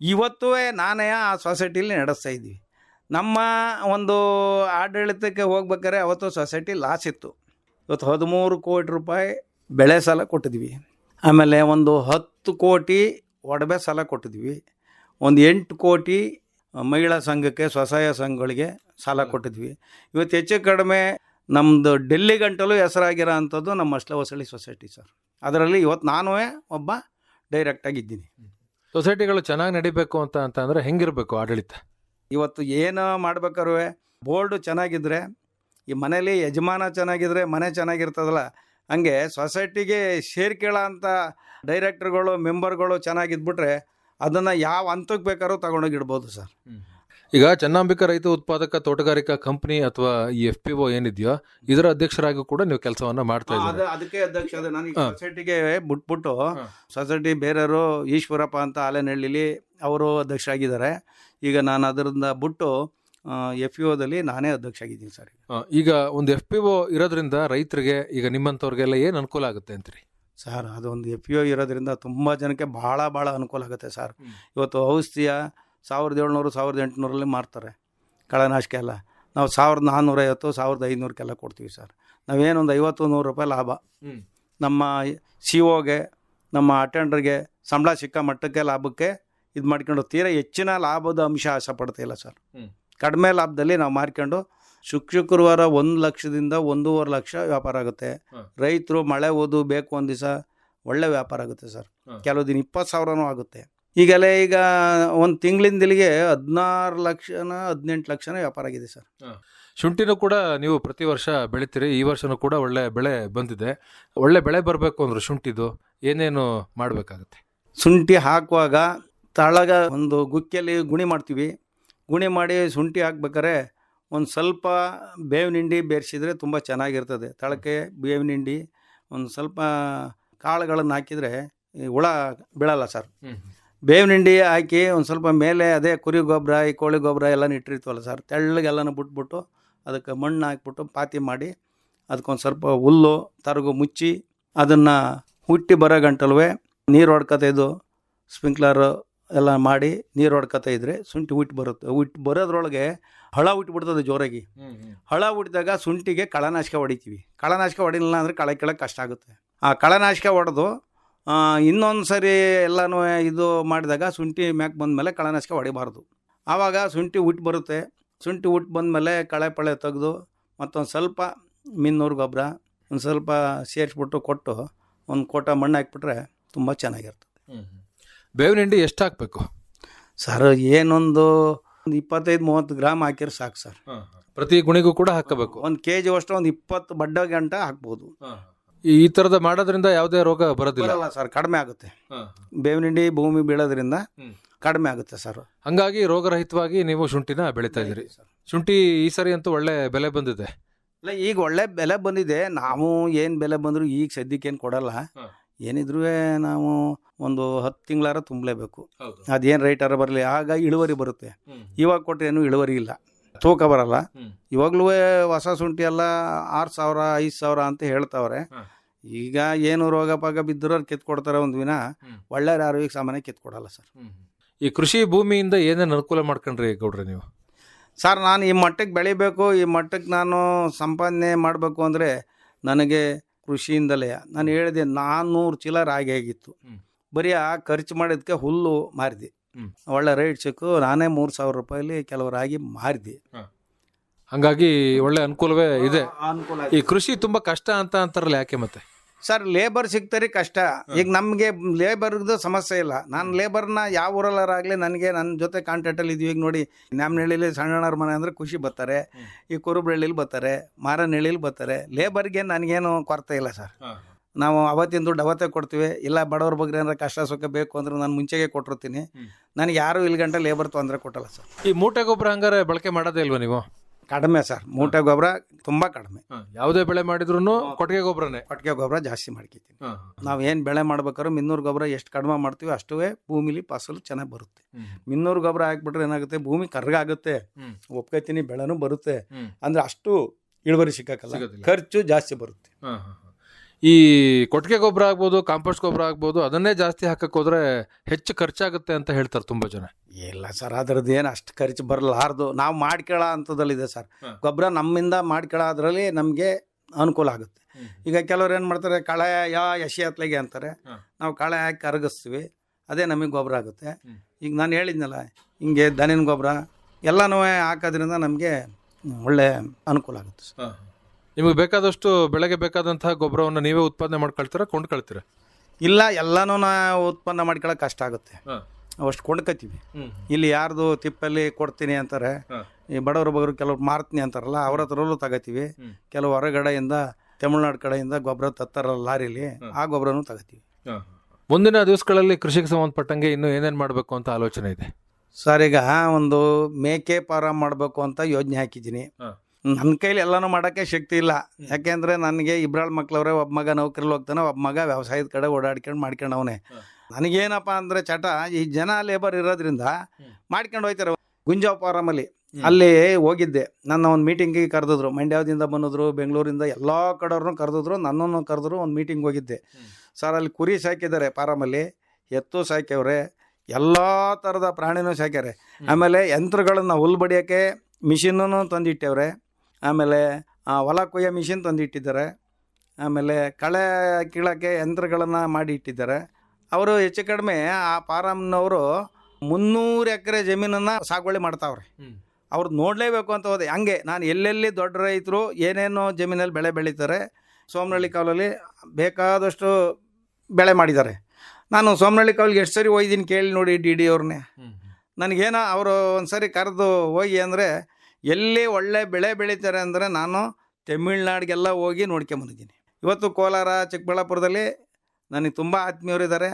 ಇವತ್ತೂ ನಾನೇ ಆ ಸೊಸೈಟಿಲಿ ನಡೆಸ್ತಾ ಇದ್ದೀವಿ. ನಮ್ಮ ಒಂದು ಆಡಳಿತಕ್ಕೆ ಹೋಗ್ಬೇಕಾದ್ರೆ ಅವತ್ತು ಸೊಸೈಟಿ ಲಾಸ್ ಇತ್ತು. ಇವತ್ತು ಹದಿಮೂರು ಕೋಟಿ ರೂಪಾಯಿ ಬೆಳೆ ಸಾಲ ಕೊಟ್ಟಿದ್ವಿ ಆಮೇಲೆ ಒಂದು ಹತ್ತು ಕೋಟಿ ಒಡವೆ ಸಾಲ ಕೊಟ್ಟಿದ್ವಿ ಒಂದು ಎಂಟು ಕೋಟಿ ಮಹಿಳಾ ಸಂಘಕ್ಕೆ ಸ್ವಸಹಾಯ ಸಂಘಗಳಿಗೆ ಸಾಲ ಕೊಟ್ಟಿದ್ವಿ. ಇವತ್ತು ಹೆಚ್ಚು ಕಡಿಮೆ ನಮ್ಮದು ಡೆಲ್ಲಿ ಗಂಟಲು ಹೆಸರಾಗಿರೋ ಅಂಥದ್ದು ನಮ್ಮ ಅಷ್ಟಲ ಹೊಸಳ್ಳಿ ಸೊಸೈಟಿ ಸರ್. ಅದರಲ್ಲಿ ಇವತ್ತು ನಾನು ಒಬ್ಬ ಡೈರೆಕ್ಟಾಗಿದ್ದೀನಿ ಸೊಸೈಟಿಗಳು ಚೆನ್ನಾಗಿ ನಡಿಬೇಕು ಅಂತ ಅಂತಂದರೆ ಹೆಂಗಿರಬೇಕು ಆಡಳಿತ? ಇವತ್ತು ಏನು ಮಾಡ್ಬೇಕಾದ್ರೂ ಬೋರ್ಡು ಚೆನ್ನಾಗಿದ್ದರೆ ಈ ಮನೇಲಿ ಯಜಮಾನ ಚೆನ್ನಾಗಿದ್ರೆ ಮನೆ ಚೆನ್ನಾಗಿರ್ತದಲ್ಲ ಹಂಗೆ ಸೊಸೈಟಿಗೆ ಸೇರ್ಕೊಳ್ಳೋ ಅಂಥ ಡೈರೆಕ್ಟರ್ಗಳು ಮೆಂಬರ್ಗಳು ಚೆನ್ನಾಗಿದ್ಬಿಟ್ರೆ ಅದನ್ನು ಯಾವ ಹಂತಕ್ಕೆ ಬೇಕಾದ್ರೂ ತಗೊಂಡೋಗಿಡ್ಬೋದು ಸರ್. ಈಗ ಚನ್ನಾಂಬಿಕಾ ರೈತ ಉತ್ಪಾದಕ ತೋಟಗಾರಿಕಾ ಕಂಪನಿ ಅಥವಾ ಈ ಎಫ್ ಪಿ ಓ ಏನಿದೆಯೋ ಇದರ ಅಧ್ಯಕ್ಷರಾಗಿ ಕೂಡ ನೀವು ಕೆಲಸವನ್ನ ಮಾಡ್ತಾ ಇದ್ದೀರಿ. ಅದಕ್ಕೆ ಅಧ್ಯಕ್ಷ ಅದೇ ನಾನು ಸೊಸೈಟಿಗೆ ಬಿಟ್ಬಿಟ್ಟು. ಸೊಸೈಟಿ ಬೇರೆಯವರು ಈಶ್ವರಪ್ಪ ಅಂತ ಆಲೆನಹಳ್ಳಿಲಿ ಅವರು ಅಧ್ಯಕ್ಷರಾಗಿದ್ದಾರೆ. ಈಗ ನಾನು ಅದರಿಂದ ಬಿಟ್ಟು ಎಫ್ ಪಿ ಒದಲ್ಲಿ ನಾನೇ ಅಧ್ಯಕ್ಷ ಆಗಿದ್ದೀನಿ ಸರ್ ಈಗ. ಒಂದು ಎಫ್ ಪಿ ಓ ಇರೋದ್ರಿಂದ ರೈತರಿಗೆ ಈಗ ನಿಮ್ಮಂಥವ್ರಿಗೆಲ್ಲ ಏನು ಅನುಕೂಲ ಆಗುತ್ತೆ ಅಂತೀರಿ? ಸರ್ ಅದೊಂದು ಎಫ್ ಯು ಇರೋದ್ರಿಂದ ತುಂಬ ಜನಕ್ಕೆ ಭಾಳ ಭಾಳ ಅನುಕೂಲ ಆಗುತ್ತೆ ಸರ್. ಇವತ್ತು ಔಷಧಿಯ ಸಾವಿರದ ಏಳ್ನೂರು ಸಾವಿರದ ಎಂಟುನೂರಲ್ಲಿ ಮಾರ್ತಾರೆ. ಕಳೆನಾಶಕ ಎಲ್ಲ. ನಾವು ಸಾವಿರದ ನಾನ್ನೂರೈವತ್ತು ಸಾವಿರದ ಐನೂರಕ್ಕೆಲ್ಲ ಕೊಡ್ತೀವಿ ಸರ್. ನಾವೇನೊಂದು ಐವತ್ತು ನೂರು ರೂಪಾಯಿ ಲಾಭ. ನಮ್ಮ ಸಿ ಒಗೆ ನಮ್ಮ ಅಟೆಂಡರ್ಗೆ ಸಂಬಳ ಸಿಕ್ಕ ಮಟ್ಟಕ್ಕೆ ಲಾಭಕ್ಕೆ ಇದು ಮಾಡ್ಕೊಂಡು ತೀರಾ ಹೆಚ್ಚಿನ ಲಾಭದ ಅಂಶ ಆಸೆ ಪಡ್ತಾಯಿಲ್ಲ ಸರ್. ಕಡಿಮೆ ಲಾಭದಲ್ಲಿ ನಾವು ಮಾರ್ಕೊಂಡು ಶುಕ್ ಶುಕ್ರವಾರ ಒಂದು ಲಕ್ಷದಿಂದ ಒಂದೂವರೆ ಲಕ್ಷ ವ್ಯಾಪಾರ ಆಗುತ್ತೆ. ರೈತರು ಮಳೆ ಓದು ಬೇಕು ಒಂದು ದಿವಸ ಒಳ್ಳೆ ವ್ಯಾಪಾರ ಆಗುತ್ತೆ ಸರ್. ಕೆಲವು ದಿನ ಇಪ್ಪತ್ತು ಸಾವಿರನೂ ಆಗುತ್ತೆ. ಈಗಲೇ ಈಗ ಒಂದು ತಿಂಗಳಿಂದಲಿಗೆ ಹದಿನಾರು ಲಕ್ಷನ ಹದಿನೆಂಟು ಲಕ್ಷನ ವ್ಯಾಪಾರ ಆಗಿದೆ ಸರ್. ಶುಂಠಿನೂ ಕೂಡ ನೀವು ಪ್ರತಿ ವರ್ಷ ಬೆಳಿತೀರಿ ಈ ವರ್ಷನೂ ಕೂಡ ಒಳ್ಳೆ ಬೆಳೆ ಬಂದಿದೆ. ಒಳ್ಳೆ ಬೆಳೆ ಬರಬೇಕು ಅಂದ್ರೆ ಶುಂಠಿದು ಏನೇನು ಮಾಡಬೇಕಾಗುತ್ತೆ? ಶುಂಠಿ ಹಾಕುವಾಗ ತಳಗ ಒಂದು ಗುಕ್ಕಿಯಲ್ಲಿ ಗುಣಿ ಮಾಡ್ತೀವಿ. ಗುಣಿ ಮಾಡಿ ಶುಂಠಿ ಹಾಕ್ಬೇಕಾರೆ ಒಂದು ಸ್ವಲ್ಪ ಬೇವಿನ ಹಿಂಡಿ ಬೆರೆಸಿದ್ರೆ ತುಂಬ ಚೆನ್ನಾಗಿರ್ತದೆ. ತಳಕ್ಕೆ ಬೇವಿನ ಹಿಂಡಿ ಒಂದು ಸ್ವಲ್ಪ ಕಾಳುಗಳನ್ನು ಹಾಕಿದರೆ ಈ ಹುಳ ಬೀಳಲ್ಲ ಸರ್. ಬೇವಿನ ಹಿಂಡಿ ಹಾಕಿ ಒಂದು ಸ್ವಲ್ಪ ಮೇಲೆ ಅದೇ ಕುರಿ ಗೊಬ್ಬರ ಈ ಕೋಳಿ ಗೊಬ್ಬರ ಎಲ್ಲ ಇಟ್ಟಿರ್ತೀವಲ್ಲ ಸರ್. ತೆಳ್ಳಗೆಲ್ಲನೂ ಬಿಟ್ಬಿಟ್ಟು ಅದಕ್ಕೆ ಮಣ್ಣು ಹಾಕ್ಬಿಟ್ಟು ಪಾತಿ ಮಾಡಿ ಅದಕ್ಕೊಂದು ಸ್ವಲ್ಪ ಹುಲ್ಲು ತರಗು ಮುಚ್ಚಿ ಅದನ್ನು ಹುಟ್ಟಿ ಬರೋ ಗಂಟಲ್ವೇ ನೀರು ಹೊಡ್ಕೊತೈದು ಸ್ಪ್ರಿಂಕ್ಲರ್ ಎಲ್ಲ ಮಾಡಿ ನೀರು ಹೊಡ್ಕೊತಾ ಇದ್ರೆ ಶುಂಠಿ ಉಟ್ಟು ಬರುತ್ತೆ. ಉಟ್ಟು ಬರೋದ್ರೊಳಗೆ ಹಳ ಉಟ್ಬಿಡ್ತದೆ ಜೋರಾಗಿ. ಹಳ ಉಟ್ಟಿದಾಗ ಶುಂಠಿಗೆ ಕಳನಾಶಕ ಹೊಡಿತೀವಿ. ಕಳನಾಶಕ ಹೊಡಿಲಿಲ್ಲ ಅಂದರೆ ಕಳೆ ಕೆಳಗೆ ಕಷ್ಟ ಆಗುತ್ತೆ. ಆ ಕಳನಾಶಕ ಹೊಡೆದು ಇನ್ನೊಂದು ಸರಿ ಎಲ್ಲನೂ ಇದು ಮಾಡಿದಾಗ ಶುಂಠಿ ಮ್ಯಾಕ್ ಬಂದಮೇಲೆ ಕಳನಾಶಕ ಹೊಡಿಬಾರ್ದು. ಆವಾಗ ಶುಂಠಿ ಉಟ್ಟು ಬರುತ್ತೆ. ಶುಂಠಿ ಹುಟ್ಟು ಬಂದಮೇಲೆ ಕಳೆ ಪಳೆ ತೆಗೆದು ಮತ್ತೊಂದು ಸ್ವಲ್ಪ ಮಿನ್ನೂರು ಗೊಬ್ಬರ ಒಂದು ಸ್ವಲ್ಪ ಸೇರಿಸ್ಬಿಟ್ಟು ಕೊಟ್ಟು ಒಂದು ಕೋಟ ಮಣ್ಣು ಹಾಕ್ಬಿಟ್ರೆ ತುಂಬ ಚೆನ್ನಾಗಿರ್ತದೆ. ಬೇವಿನ ಹಿಂಡಿ ಎಷ್ಟು ಹಾಕಬೇಕು ಸರ್ ಏನೊಂದು ಒಂದು ಇಪ್ಪತ್ತೈದು ಮೂವತ್ತು ಗ್ರಾಮ್ ಹಾಕಿದ್ರೆ ಸಾಕು ಸರ್. ಪ್ರತಿ ಗುಣಿಗೂ ಕೂಡ ಹಾಕಬೇಕು? ಒಂದು ಕೆ ಜಿ ಅಷ್ಟು ಒಂದು ಇಪ್ಪತ್ತು ಬಡ್ಡ ಗಂಟ ಹಾಕ್ಬೋದು. ಈ ತರದ ಥರದ ಮಾಡೋದ್ರಿಂದ ಯಾವುದೇ ರೋಗ ಬರೋದಿಲ್ಲ? ಬರಲ್ಲ ಸರ್ ಕಡಿಮೆ ಆಗುತ್ತೆ. ಬೇವಿನ ಹಿಂಡಿ ಭೂಮಿ ಬೀಳೋದ್ರಿಂದ. ಕಡಿಮೆ ಆಗುತ್ತೆ ಸರ್. ಹಂಗಾಗಿ ರೋಗರಹಿತವಾಗಿ ನೀವು ಶುಂಠಿನ ಬೆಳೀತಾ ಇದ್ದೀರಿ. ಶುಂಠಿ ಈ ಸರಿ ಅಂತೂ ಒಳ್ಳೆ ಬೆಲೆ ಬಂದಿದೆ. ಇಲ್ಲ ಈಗ ಒಳ್ಳೆ ಬೆಲೆ ಬಂದಿದೆ. ನಾವು ಏನು ಬೆಲೆ ಬಂದರೂ ಈಗ ಸದ್ಯಕ್ಕೆ ಏನು ಕೊಡಲ್ಲ. ಏನಿದ್ರು ನಾವು ಒಂದು ಹತ್ತು ತಿಂಗಳಾರ ತುಂಬಲೇಬೇಕು. ಅದೇನು ರೇಟಾರ ಬರಲಿ ಆಗ ಇಳುವರಿ ಬರುತ್ತೆ. ಇವಾಗ ಕೊಟ್ಟರೆ ಏನು ಇಳುವರಿ ಇಲ್ಲ. ತೂಕ ಬರಲ್ಲ. ಇವಾಗಲೂ ಹೊಸ ಶುಂಠಿ ಎಲ್ಲ ಆರು ಸಾವಿರ ಐದು ಸಾವಿರ ಅಂತ ಹೇಳ್ತಾವ್ರೆ. ಈಗ ಏನು ರೋಗ ಪಾಗ ಬಿದ್ದರೂ ಕಿತ್ಕೊಡ್ತಾರೆ ಒಂದು ದಿನ. ಒಳ್ಳೆ ಈಗ ಸಾಮಾನ್ಯ ಕಿತ್ಕೊಡಲ್ಲ ಸರ್. ಈ ಕೃಷಿ ಭೂಮಿಯಿಂದ ಏನೇನು ಅನುಕೂಲ ಮಾಡ್ಕೊಂಡ್ರಿ ಗೌಡ್ರಿ ನೀವು? ಸರ್ ನಾನು ಈ ಮಟ್ಟಕ್ಕೆ ಬೆಳಿಬೇಕು ಈ ಮಟ್ಟಕ್ಕೆ ನಾನು ಸಂಪಾದನೆ ಮಾಡಬೇಕು ಅಂದರೆ ನನಗೆ ಕೃಷಿಯಿಂದಲೇ. ನಾನು ಹೇಳಿದೆ ನಾನ್ನೂರು ಚೀಲ ರಾಗಿ ಆಗಿತ್ತು. ಬರೀ ಆ ಖರ್ಚು ಮಾಡಿದ್ಕೆ ಹುಲ್ಲು ಮಾರಿದೆ. ಒಳ್ಳೆ ರೇಟ್ ಸಿಕ್ಕು ನಾನೇ ಮೂರು ಸಾವಿರ ರೂಪಾಯಲ್ಲಿ ಕೆಲವು ರಾಗಿ ಮಾರಿದೆ. ಹಂಗಾಗಿ ಒಳ್ಳೆ ಅನುಕೂಲವೇ ಇದೆ. ಅನುಕೂಲ ಈ ಕೃಷಿ ತುಂಬಾ ಕಷ್ಟ ಅಂತ ಅಂತಾರಲ್ಲ ಯಾಕೆ ಮತ್ತೆ? ಸರ್ ಲೇಬರ್ ಸಿಗ್ತಾರೆ ಕಷ್ಟ. ಈಗ ನಮಗೆ ಲೇಬರ್ದು ಸಮಸ್ಯೆ ಇಲ್ಲ. ನಾನು ಲೇಬರ್ನ ಯಾವ ಊರಲ್ಲಾರಾಗಲಿ ನನಗೆ ನನ್ನ ಜೊತೆ ಕಾಂಟ್ಯಾಕ್ಟಲ್ಲಿ ಇದೀವಿ. ಈಗ ನೋಡಿ ನ್ಯಾಮನಹಳ್ಳಿಲಿ ಸಣ್ಣಣ್ಣವ್ರ ಮನೆ ಅಂದರೆ ಖುಷಿ ಬರ್ತಾರೆ. ಈ ಕುರುಬಳ್ಳಿಲಿ ಬರ್ತಾರೆ. ಮಾರನಹಳ್ಳಿಲಿ ಬರ್ತಾರೆ. ಲೇಬರ್ಗೆ ನನಗೇನು ಕೊರತೆ ಇಲ್ಲ ಸರ್. ನಾವು ಅವತ್ತಿನ ದುಡ್ಡು ಅವತ್ತೇ ಕೊಡ್ತೀವಿ. ಇಲ್ಲ ಬಡವ್ರ ಬಗ್ಗೆ ಏನಾರ ಕಷ್ಟ ಸುಖ ಬೇಕು ಅಂದ್ರೆ ನಾನು ಮುಂಚೆಗೆ ಕೊಟ್ಟಿರ್ತೀನಿ. ನನಗೆ ಯಾರು ಇಲ್ಲಿ ಗಂಟೆ ಲೇಬರ್ ತೊಂದರೆ ಕೊಟ್ಟಲ್ಲ ಸರ್. ಈ ಮೂಟೆ ಗೊಬ್ಬರ ಹಂಗಾರೆ ಬಳಕೆ ಮಾಡೋದೇ ಇಲ್ವಾ ನೀವು? ಕಡಿಮೆ ಸರ್. ಮೂಟೆ ಗೊಬ್ಬರ ತುಂಬಾ ಕಡಿಮೆ. ಯಾವುದೇ ಬೆಳೆ ಮಾಡಿದ್ರು ಕೊಟ್ಟಿಗೆ ಗೊಬ್ಬರನೇ? ಕೊಟ್ಟಿಗೆ ಗೊಬ್ಬರ ಜಾಸ್ತಿ ಮಾಡ್ಕೊತೀನಿ ನಾವು ಏನು ಬೆಳೆ ಮಾಡ್ಬೇಕಾದ್ರೆ ಮಿನ್ನೂರು ಗೊಬ್ಬರ ಎಷ್ಟು ಕಡಿಮೆ ಮಾಡ್ತೀವಿ ಅಷ್ಟೇ ಭೂಮಿಲಿ ಫಸಲು ಚೆನ್ನಾಗಿ ಬರುತ್ತೆ. ಮಿನ್ನೂರು ಗೊಬ್ಬರ ಹಾಕ್ಬಿಟ್ರೆ ಏನಾಗುತ್ತೆ? ಭೂಮಿ ಕರ್ಗಾಗುತ್ತೆ. ಒಪ್ಕೋತೀನಿ ಬೆಳೆನೂ ಬರುತ್ತೆ. ಅಂದ್ರೆ ಅಷ್ಟು ಇಳುವರಿ ಸಿಕ್ಕಲ್ಲ ಖರ್ಚು ಜಾಸ್ತಿ ಬರುತ್ತೆ. ಈ ಕೊಟ್ಟಿಗೆ ಗೊಬ್ಬರ ಆಗ್ಬೋದು ಕಾಂಪೋಸ್ಟ್ ಗೊಬ್ಬರ ಆಗ್ಬೋದು ಅದನ್ನೇ ಜಾಸ್ತಿ ಹಾಕಕ್ಕೆ ಹೋದ್ರೆ ಹೆಚ್ಚು ಖರ್ಚಾಗುತ್ತೆ ಅಂತ ಹೇಳ್ತಾರೆ ತುಂಬ ಜನ. ಇಲ್ಲ ಸರ್ ಅದ್ರದ್ದು ಏನು ಅಷ್ಟು ಖರ್ಚು ಬರಲಾರ್ದು. ನಾವು ಮಾಡ್ಕೊಳ್ಳೋ ಅಂಥದ್ದಲ್ಲಿದೆ ಸರ್. ಗೊಬ್ಬರ ನಮ್ಮಿಂದ ಮಾಡ್ಕೊಳ್ಳೋ ಅದರಲ್ಲಿ ನಮಗೆ ಅನುಕೂಲ ಆಗುತ್ತೆ. ಈಗ ಕೆಲವ್ರು ಏನು ಮಾಡ್ತಾರೆ ಕಳೆ ಯಾ ಯಶಿಯತ್ಲಿಗೆ ಅಂತಾರೆ. ನಾವು ಕಳೆ ಹಾಕಿ ಕರಗಿಸ್ತೀವಿ ಅದೇ ನಮಗೆ ಗೊಬ್ಬರ ಆಗುತ್ತೆ. ಈಗ ನಾನು ಹೇಳಿದ್ನಲ್ಲ ಹಿಂಗೆ ದನಿನ ಗೊಬ್ಬರ ಎಲ್ಲನೂ ಹಾಕೋದ್ರಿಂದ ನಮಗೆ ಒಳ್ಳೆ ಅನುಕೂಲ ಆಗುತ್ತೆ ಸರ್. ನಿಮಗೆ ಬೇಕಾದಷ್ಟು ಬೆಳೆಗೆ ಬೇಕಾದಂತಹ ಗೊಬ್ಬರವನ್ನು ನೀವೇ ಉತ್ಪಾದನೆ ಮಾಡ್ಕೊಳ್ತೀರಾ ಕೊಂಡ್ಕೊಳ್ತೀರಾ ಇಲ್ಲ ಎಲ್ಲನೂ ನಾವು ಉತ್ಪನ್ನ ಮಾಡ್ಕೊಳ್ಳೋಕೆ ಕಷ್ಟ ಆಗುತ್ತೆ. ಅವಷ್ಟು ಕೊಂಡ್ಕೊತೀವಿ ಇಲ್ಲಿ ಯಾರ್ದು ತಿಪ್ಪಲ್ಲಿ ಕೊಡ್ತೀನಿ ಅಂತಾರೆ ಈ ಬಡವರು ಬಗ್ರು ಕೆಲವ್ರು ಮಾರ್ತೀನಿ ಅಂತಾರಲ್ಲ ಅವ್ರ ಹತ್ರಲ್ಲೂ ತಗೋತೀವಿ. ಕೆಲವು ಹೊರಗಡೆಯಿಂದ ತಮಿಳ್ನಾಡು ಕಡೆಯಿಂದ ಗೊಬ್ಬರ ತತ್ತಾರಲ್ಲ ಲಾರಿಲಿ ಆ ಗೊಬ್ಬರನೂ ತಗೋತೀವಿ. ಮುಂದಿನ ದಿವಸಗಳಲ್ಲಿ ಕೃಷಿಗೆ ಸಂಬಂಧಪಟ್ಟಂಗೆ ಇನ್ನು ಏನೇನು ಮಾಡಬೇಕು ಅಂತ ಆಲೋಚನೆ ಇದೆ? ಸರ್ ಈಗ ಒಂದು ಮೇಕೆ ಫಾರಂ ಮಾಡಬೇಕು ಅಂತ ಯೋಜನೆ ಹಾಕಿದ್ದೀನಿ. ನನ್ನ ಕೈಲಿ ಎಲ್ಲನೂ ಮಾಡೋಕ್ಕೆ ಶಕ್ತಿ ಇಲ್ಲ. ಯಾಕೆಂದ್ರೆ ನನಗೆ ಇಬ್ರಾಳ್ ಮಕ್ಳವ್ರೆ ಒಬ್ಬ ಮಗ ನೌಕರಿಲಿ ಹೋಗ್ತಾನೆ ಒಬ್ಬ ಮಗ ವ್ಯವಸಾಯದ ಕಡೆ ಓಡಾಡ್ಕೊಂಡು ಮಾಡ್ಕೊಂಡು ಅವನೇ. ನನಗೇನಪ್ಪ ಅಂದರೆ ಚಟ ಈ ಜನ ಲೇಬರ್ ಇರೋದ್ರಿಂದ ಮಾಡ್ಕೊಂಡು ಹೋಯ್ತಾರೆ. ಗುಂಜಾವ್ ಫಾರಮಲ್ಲಿ. ಅಲ್ಲಿ ಹೋಗಿದ್ದೆ. ನನ್ನ ಒಂದು ಮೀಟಿಂಗಿಗೆ ಕರೆದಿದ್ರು. ಮಂಡ್ಯದಿಂದ ಬಂದಿದ್ರು ಬೆಂಗಳೂರಿಂದ ಎಲ್ಲ ಕಡೆಯವ್ರನ್ನೂ ಕರೆದಿದ್ರು ನನ್ನನ್ನು ಕರೆದ್ರು ಒಂದು ಮೀಟಿಂಗ್ ಹೋಗಿದ್ದೆ. ಸರ್ ಅಲ್ಲಿ ಕುರಿ ಸಾಕಿದ್ದಾರೆ ಫಾರಮಲ್ಲಿ ಎತ್ತು ಸಾಕ್ಯವ್ರೆ ಎಲ್ಲ ಥರದ ಪ್ರಾಣಿನೂ ಸಾಕ್ಯಾರೆ ಆಮೇಲೆ ಯಂತ್ರಗಳನ್ನ ಹುಲ್ ಬಡಿಯೋಕ್ಕೆ ಮಿಷಿನೂ ತಂದಿಟ್ಟವ್ರೆ. ಆಮೇಲೆ ಹೊಲ ಕೊಯ್ಯೋ ಮಿಷಿನ್ ತಂದಿಟ್ಟಿದ್ದಾರೆ. ಆಮೇಲೆ ಕಳೆ ಕೀಳೋಕ್ಕೆ ಯಂತ್ರಗಳನ್ನು ಮಾಡಿ ಇಟ್ಟಿದ್ದಾರೆ. ಅವರು ಹೆಚ್ಚು ಕಡಿಮೆ ಆ ಫಾರಮ್ನವರು ಮುನ್ನೂರು ಎಕರೆ ಜಮೀನನ್ನು ಸಾಗುವಳಿ ಮಾಡ್ತಾವ್ರೆ. ಅವ್ರು ನೋಡಲೇಬೇಕು ಅಂತ ಹೋದೆ. ಹಂಗೆ ನಾನು ಎಲ್ಲೆಲ್ಲಿ ದೊಡ್ಡ ರೈತರು ಏನೇನೋ ಜಮೀನಲ್ಲಿ ಬೆಳೆ ಬೆಳೀತಾರೆ ಸೋಮನಹಳ್ಳಿ ಕಾವಲಲ್ಲಿ ಬೇಕಾದಷ್ಟು ಬೆಳೆ ಮಾಡಿದ್ದಾರೆ. ನಾನು ಸೋಮನಹಳ್ಳಿ ಕಾವಲಿಗೆ ಎಷ್ಟು ಸರಿ ಹೋಗಿದ್ದೀನಿ ಕೇಳಿ ನೋಡಿ ಡಿ ಡಿ ಅವ್ರನ್ನೇ. ನನಗೇನೋ ಅವರು ಒಂದು ಸರಿ ಕರೆದು ಹೋಗಿ ಅಂದರೆ ಎಲ್ಲಿ ಒಳ್ಳೆ ಬೆಳೆ ಬೆಳೀತಾರೆ ಅಂದರೆ ನಾನು ತಮಿಳ್ನಾಡಿಗೆಲ್ಲ ಹೋಗಿ ನೋಡ್ಕೊಂಬಂದಿದ್ದೀನಿ ಇವತ್ತು ಕೋಲಾರ ಚಿಕ್ಕಬಳ್ಳಾಪುರದಲ್ಲಿ ನನಗೆ ತುಂಬ ಆತ್ಮೀಯರಿದ್ದಾರೆ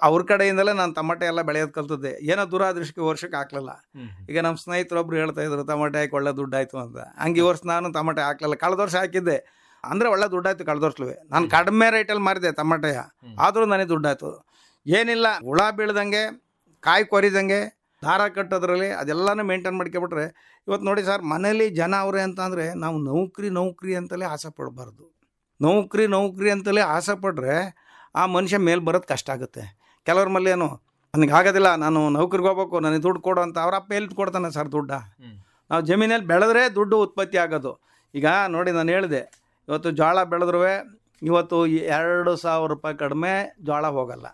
ಅವ್ರ ಕಡೆಯಿಂದಲೇ ನಾನು ಟಮಾಟೆ ಎಲ್ಲ ಬೆಳೆಯೋದು ಕಲ್ತದ್ದೆ. ಏನೋ ದುರಾದೃಷ್ಟಕ್ಕೆ ವರ್ಷಕ್ಕೆ ಹಾಕ್ಲಿಲ್ಲ. ಈಗ ನಮ್ಮ ಸ್ನೇಹಿತರೊಬ್ರು ಹೇಳ್ತಾ ಇದ್ರು ಟಮಾಟೆ ಹಾಕಿ ಒಳ್ಳೆ ದುಡ್ಡಾಯಿತು ಅಂತ. ಹಂಗೆ ಈ ವರ್ಷ ನಾನು ಟಮಾಟೆ ಹಾಕ್ಲಿಲ್ಲ. ಕಳೆದ ವರ್ಷ ಹಾಕಿದ್ದೆ. ಅಂದರೆ ಒಳ್ಳೆ ದುಡ್ಡಾಯ್ತು ಕಳೆದ ವರ್ಷವೇ ನಾನು ಕಡಿಮೆ ರೇಟಲ್ಲಿ ಮಾರಿದೆ ಟಮಾಟೆಯ. ಆದರೂ ನನಗೆ ದುಡ್ಡಾಯ್ತು ಏನಿಲ್ಲ ಹುಳ ಬೀಳ್ದಂಗೆ ಕಾಯಿ ಕೊರಿದಂಗೆ ದಾರ ಕಟ್ಟೋದ್ರಲ್ಲಿ ಅದೆಲ್ಲನೂ ಮೇಂಟೈನ್ ಮಾಡ್ಕೊಬಿಟ್ರೆ ಇವತ್ತು ನೋಡಿ ಸರ್ ಮನೇಲಿ ಜನ ಅವರೇ ಅಂತಂದರೆ ನಾವು ನೌಕರಿ ನೌಕರಿ ಅಂತಲೇ ಆಸೆ ಪಡಬಾರ್ದು. ನೌಕರಿ ನೌಕರಿ ಅಂತಲೇ ಆಸೆ ಪಡ್ರೆ ಆ ಮನುಷ್ಯ ಮೇಲೆ ಬರೋದು ಕಷ್ಟ ಆಗುತ್ತೆ. ಕೆಲವ್ರ ಮೇಲೆ ಏನು ನನಗೆ ಆಗೋದಿಲ್ಲ ನಾನು ನೌಕರಿಗೆ ಹೋಗ್ಬೇಕು ನನಗೆ ದುಡ್ಡು ಕೊಡು ಅಂತ ಅವ್ರ ಅಪ್ಪ ಎಲ್ಲಿ ಕೊಡ್ತಾನೆ ಸರ್ ದುಡ್ಡ. ನಾವು ಜಮೀನಲ್ಲಿ ಬೆಳೆದ್ರೆ ದುಡ್ಡು ಉತ್ಪತ್ತಿ ಆಗೋದು. ಈಗ ನೋಡಿ ನಾನು ಹೇಳಿದೆ ಇವತ್ತು ಜೋಳ ಬೆಳೆದ್ರೂ ಇವತ್ತು ಎರಡು ಸಾವಿರ ರೂಪಾಯಿ ಕಡಿಮೆ ಜೋಳ ಹೋಗಲ್ಲ.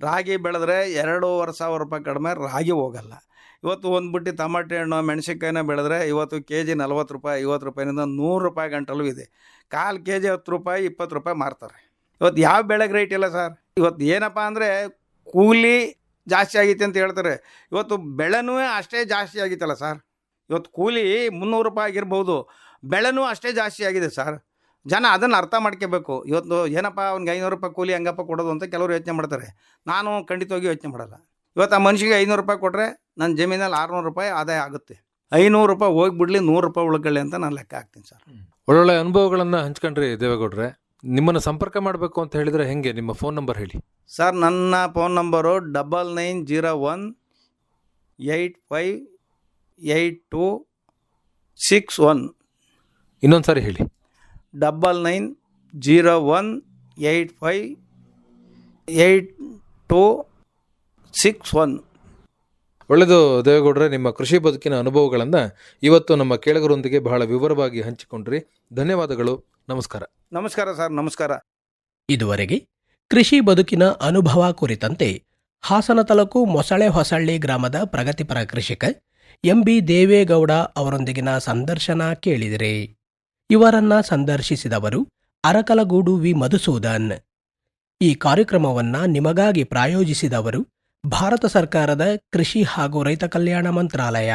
ರಾಗಿ ಬೆಳೆದ್ರೆ ಎರಡೂವರೆ ಸಾವಿರ ರೂಪಾಯಿ ಕಡಿಮೆ ರಾಗಿ ಹೋಗಲ್ಲ. ಇವತ್ತು ಒಂದು ಬುಟ್ಟಿ ಟಮಾಟೆ ಹಣ್ಣು, ಮೆಣಸಿನ್ಕಾಯಿನ ಬೆಳೆದ್ರೆ ಇವತ್ತು ಕೆ ಜಿ ನಲ್ವತ್ತು ರೂಪಾಯಿ, ಐವತ್ತು ರೂಪಾಯಿನಿಂದ ನೂರು ರೂಪಾಯಿ ಗಂಟಲೂ ಇದೆ. ಕಾಲು ಕೆ ಜಿ ಹತ್ತು ರೂಪಾಯಿ, ಇಪ್ಪತ್ತು ರೂಪಾಯಿ ಮಾರ್ತಾರೆ. ಇವತ್ತು ಯಾವ ಬೆಳೆಗೆ ರೇಟ್ ಇಲ್ಲ ಸರ್ ಇವತ್ತು ಏನಪ್ಪ ಅಂದರೆ ಕೂಲಿ ಜಾಸ್ತಿ ಆಗೈತೆ ಅಂತ ಹೇಳ್ತಾರೆ. ಇವತ್ತು ಬೆಳೆನೂ ಅಷ್ಟೇ ಜಾಸ್ತಿ ಆಗಿತ್ತಲ್ಲ ಸರ್ ಇವತ್ತು ಕೂಲಿ ಮುನ್ನೂರು ರೂಪಾಯಿ ಆಗಿರ್ಬೋದು. ಬೆಳೆನೂ ಅಷ್ಟೇ ಜಾಸ್ತಿ ಆಗಿದೆ ಸರ್ ಜನ ಅದನ್ನು ಅರ್ಥ ಮಾಡ್ಕೋಬೇಕು. ಇವತ್ತು ಏನಪ್ಪ ಅವ್ನಿಗೆ ಐನೂರು ರೂಪಾಯಿ ಕೂಲಿ ಹಂಗಪ್ಪ ಕೊಡೋದು ಅಂತ ಕೆಲವರು ಯೋಚನೆ ಮಾಡ್ತಾರೆ. ನಾನು ಖಂಡಿತವಾಗಿ ಯೋಚನೆ ಮಾಡಲ್ಲ. ಇವತ್ತು ಆ ಮನುಷ್ಯಗೆ ಐನೂರು ರೂಪಾಯಿ ಕೊಟ್ಟರೆ ನನ್ನ ಜಮೀನಲ್ಲಿ ಆರುನೂರು ರೂಪಾಯಿ ಆದಾಯ ಆಗುತ್ತೆ. ಐನೂರು ರೂಪಾಯಿ ಹೋಗಿಬಿಡ್ಲಿ ನೂರು ರೂಪಾಯಿ ಉಳ್ಕೊಳ್ಳಿ ಅಂತ ನಾನು ಲೆಕ್ಕ ಹಾಕ್ತೀನಿ ಸರ್. ಒಳ್ಳೊಳ್ಳೆ ಅನುಭವಗಳನ್ನು ಹಂಚ್ಕೊಂಡ್ರಿ ದೇವೇಗೌಡ್ರೆ. ನಿಮ್ಮನ್ನು ಸಂಪರ್ಕ ಮಾಡಬೇಕು ಅಂತ ಹೇಳಿದರೆ ಹೆಂಗೆ? ನಿಮ್ಮ ಫೋನ್ ನಂಬರ್ ಹೇಳಿ. ಸರ್ ನನ್ನ phone number double nine zero one eight five eight two six one. ಇನ್ನೊಂದು ಸಾರಿ ಹೇಳಿ. Double nine zero one eight five eight two six one ಒಳ್ಳೆಯದು ದೇವೇಗೌಡ್ರೆ ನಿಮ್ಮ ಕೃಷಿ ಬದುಕಿನ ಅನುಭವಗಳನ್ನು ಇವತ್ತು ನಮ್ಮ ಕೇಳಗರೊಂದಿಗೆ ಬಹಳ ವಿವರವಾಗಿ ಹಂಚಿಕೊಂಡ್ರಿ. ಧನ್ಯವಾದಗಳು ನಮಸ್ಕಾರ. ನಮಸ್ಕಾರ ಸರ್ ನಮಸ್ಕಾರ. ಇದುವರೆಗೆ ಕೃಷಿ ಬದುಕಿನ ಅನುಭವ ಕುರಿತಂತೆ ಹಾಸನ ತಾಲೂಕು ಮೊಸಳೆ ಹೊಸಳ್ಳಿ ಗ್ರಾಮದ ಪ್ರಗತಿಪರ ಕೃಷಿಕ ಎಂಬಿ ದೇವೇಗೌಡ ಅವರೊಂದಿಗಿನ ಸಂದರ್ಶನ ಕೇಳಿದಿರಿ. ಇವರನ್ನ ಸಂದರ್ಶಿಸಿದವರು ಅರಕಲಗೂಡು ವಿ. ಮಧುಸೂದನ್. ಈ ಕಾರ್ಯಕ್ರಮವನ್ನ ನಿಮಗಾಗಿ ಪ್ರಾಯೋಜಿಸಿದವರು ಭಾರತ ಸರ್ಕಾರದ ಕೃಷಿ ಹಾಗೂ ರೈತ ಕಲ್ಯಾಣ ಮಂತ್ರಾಲಯ.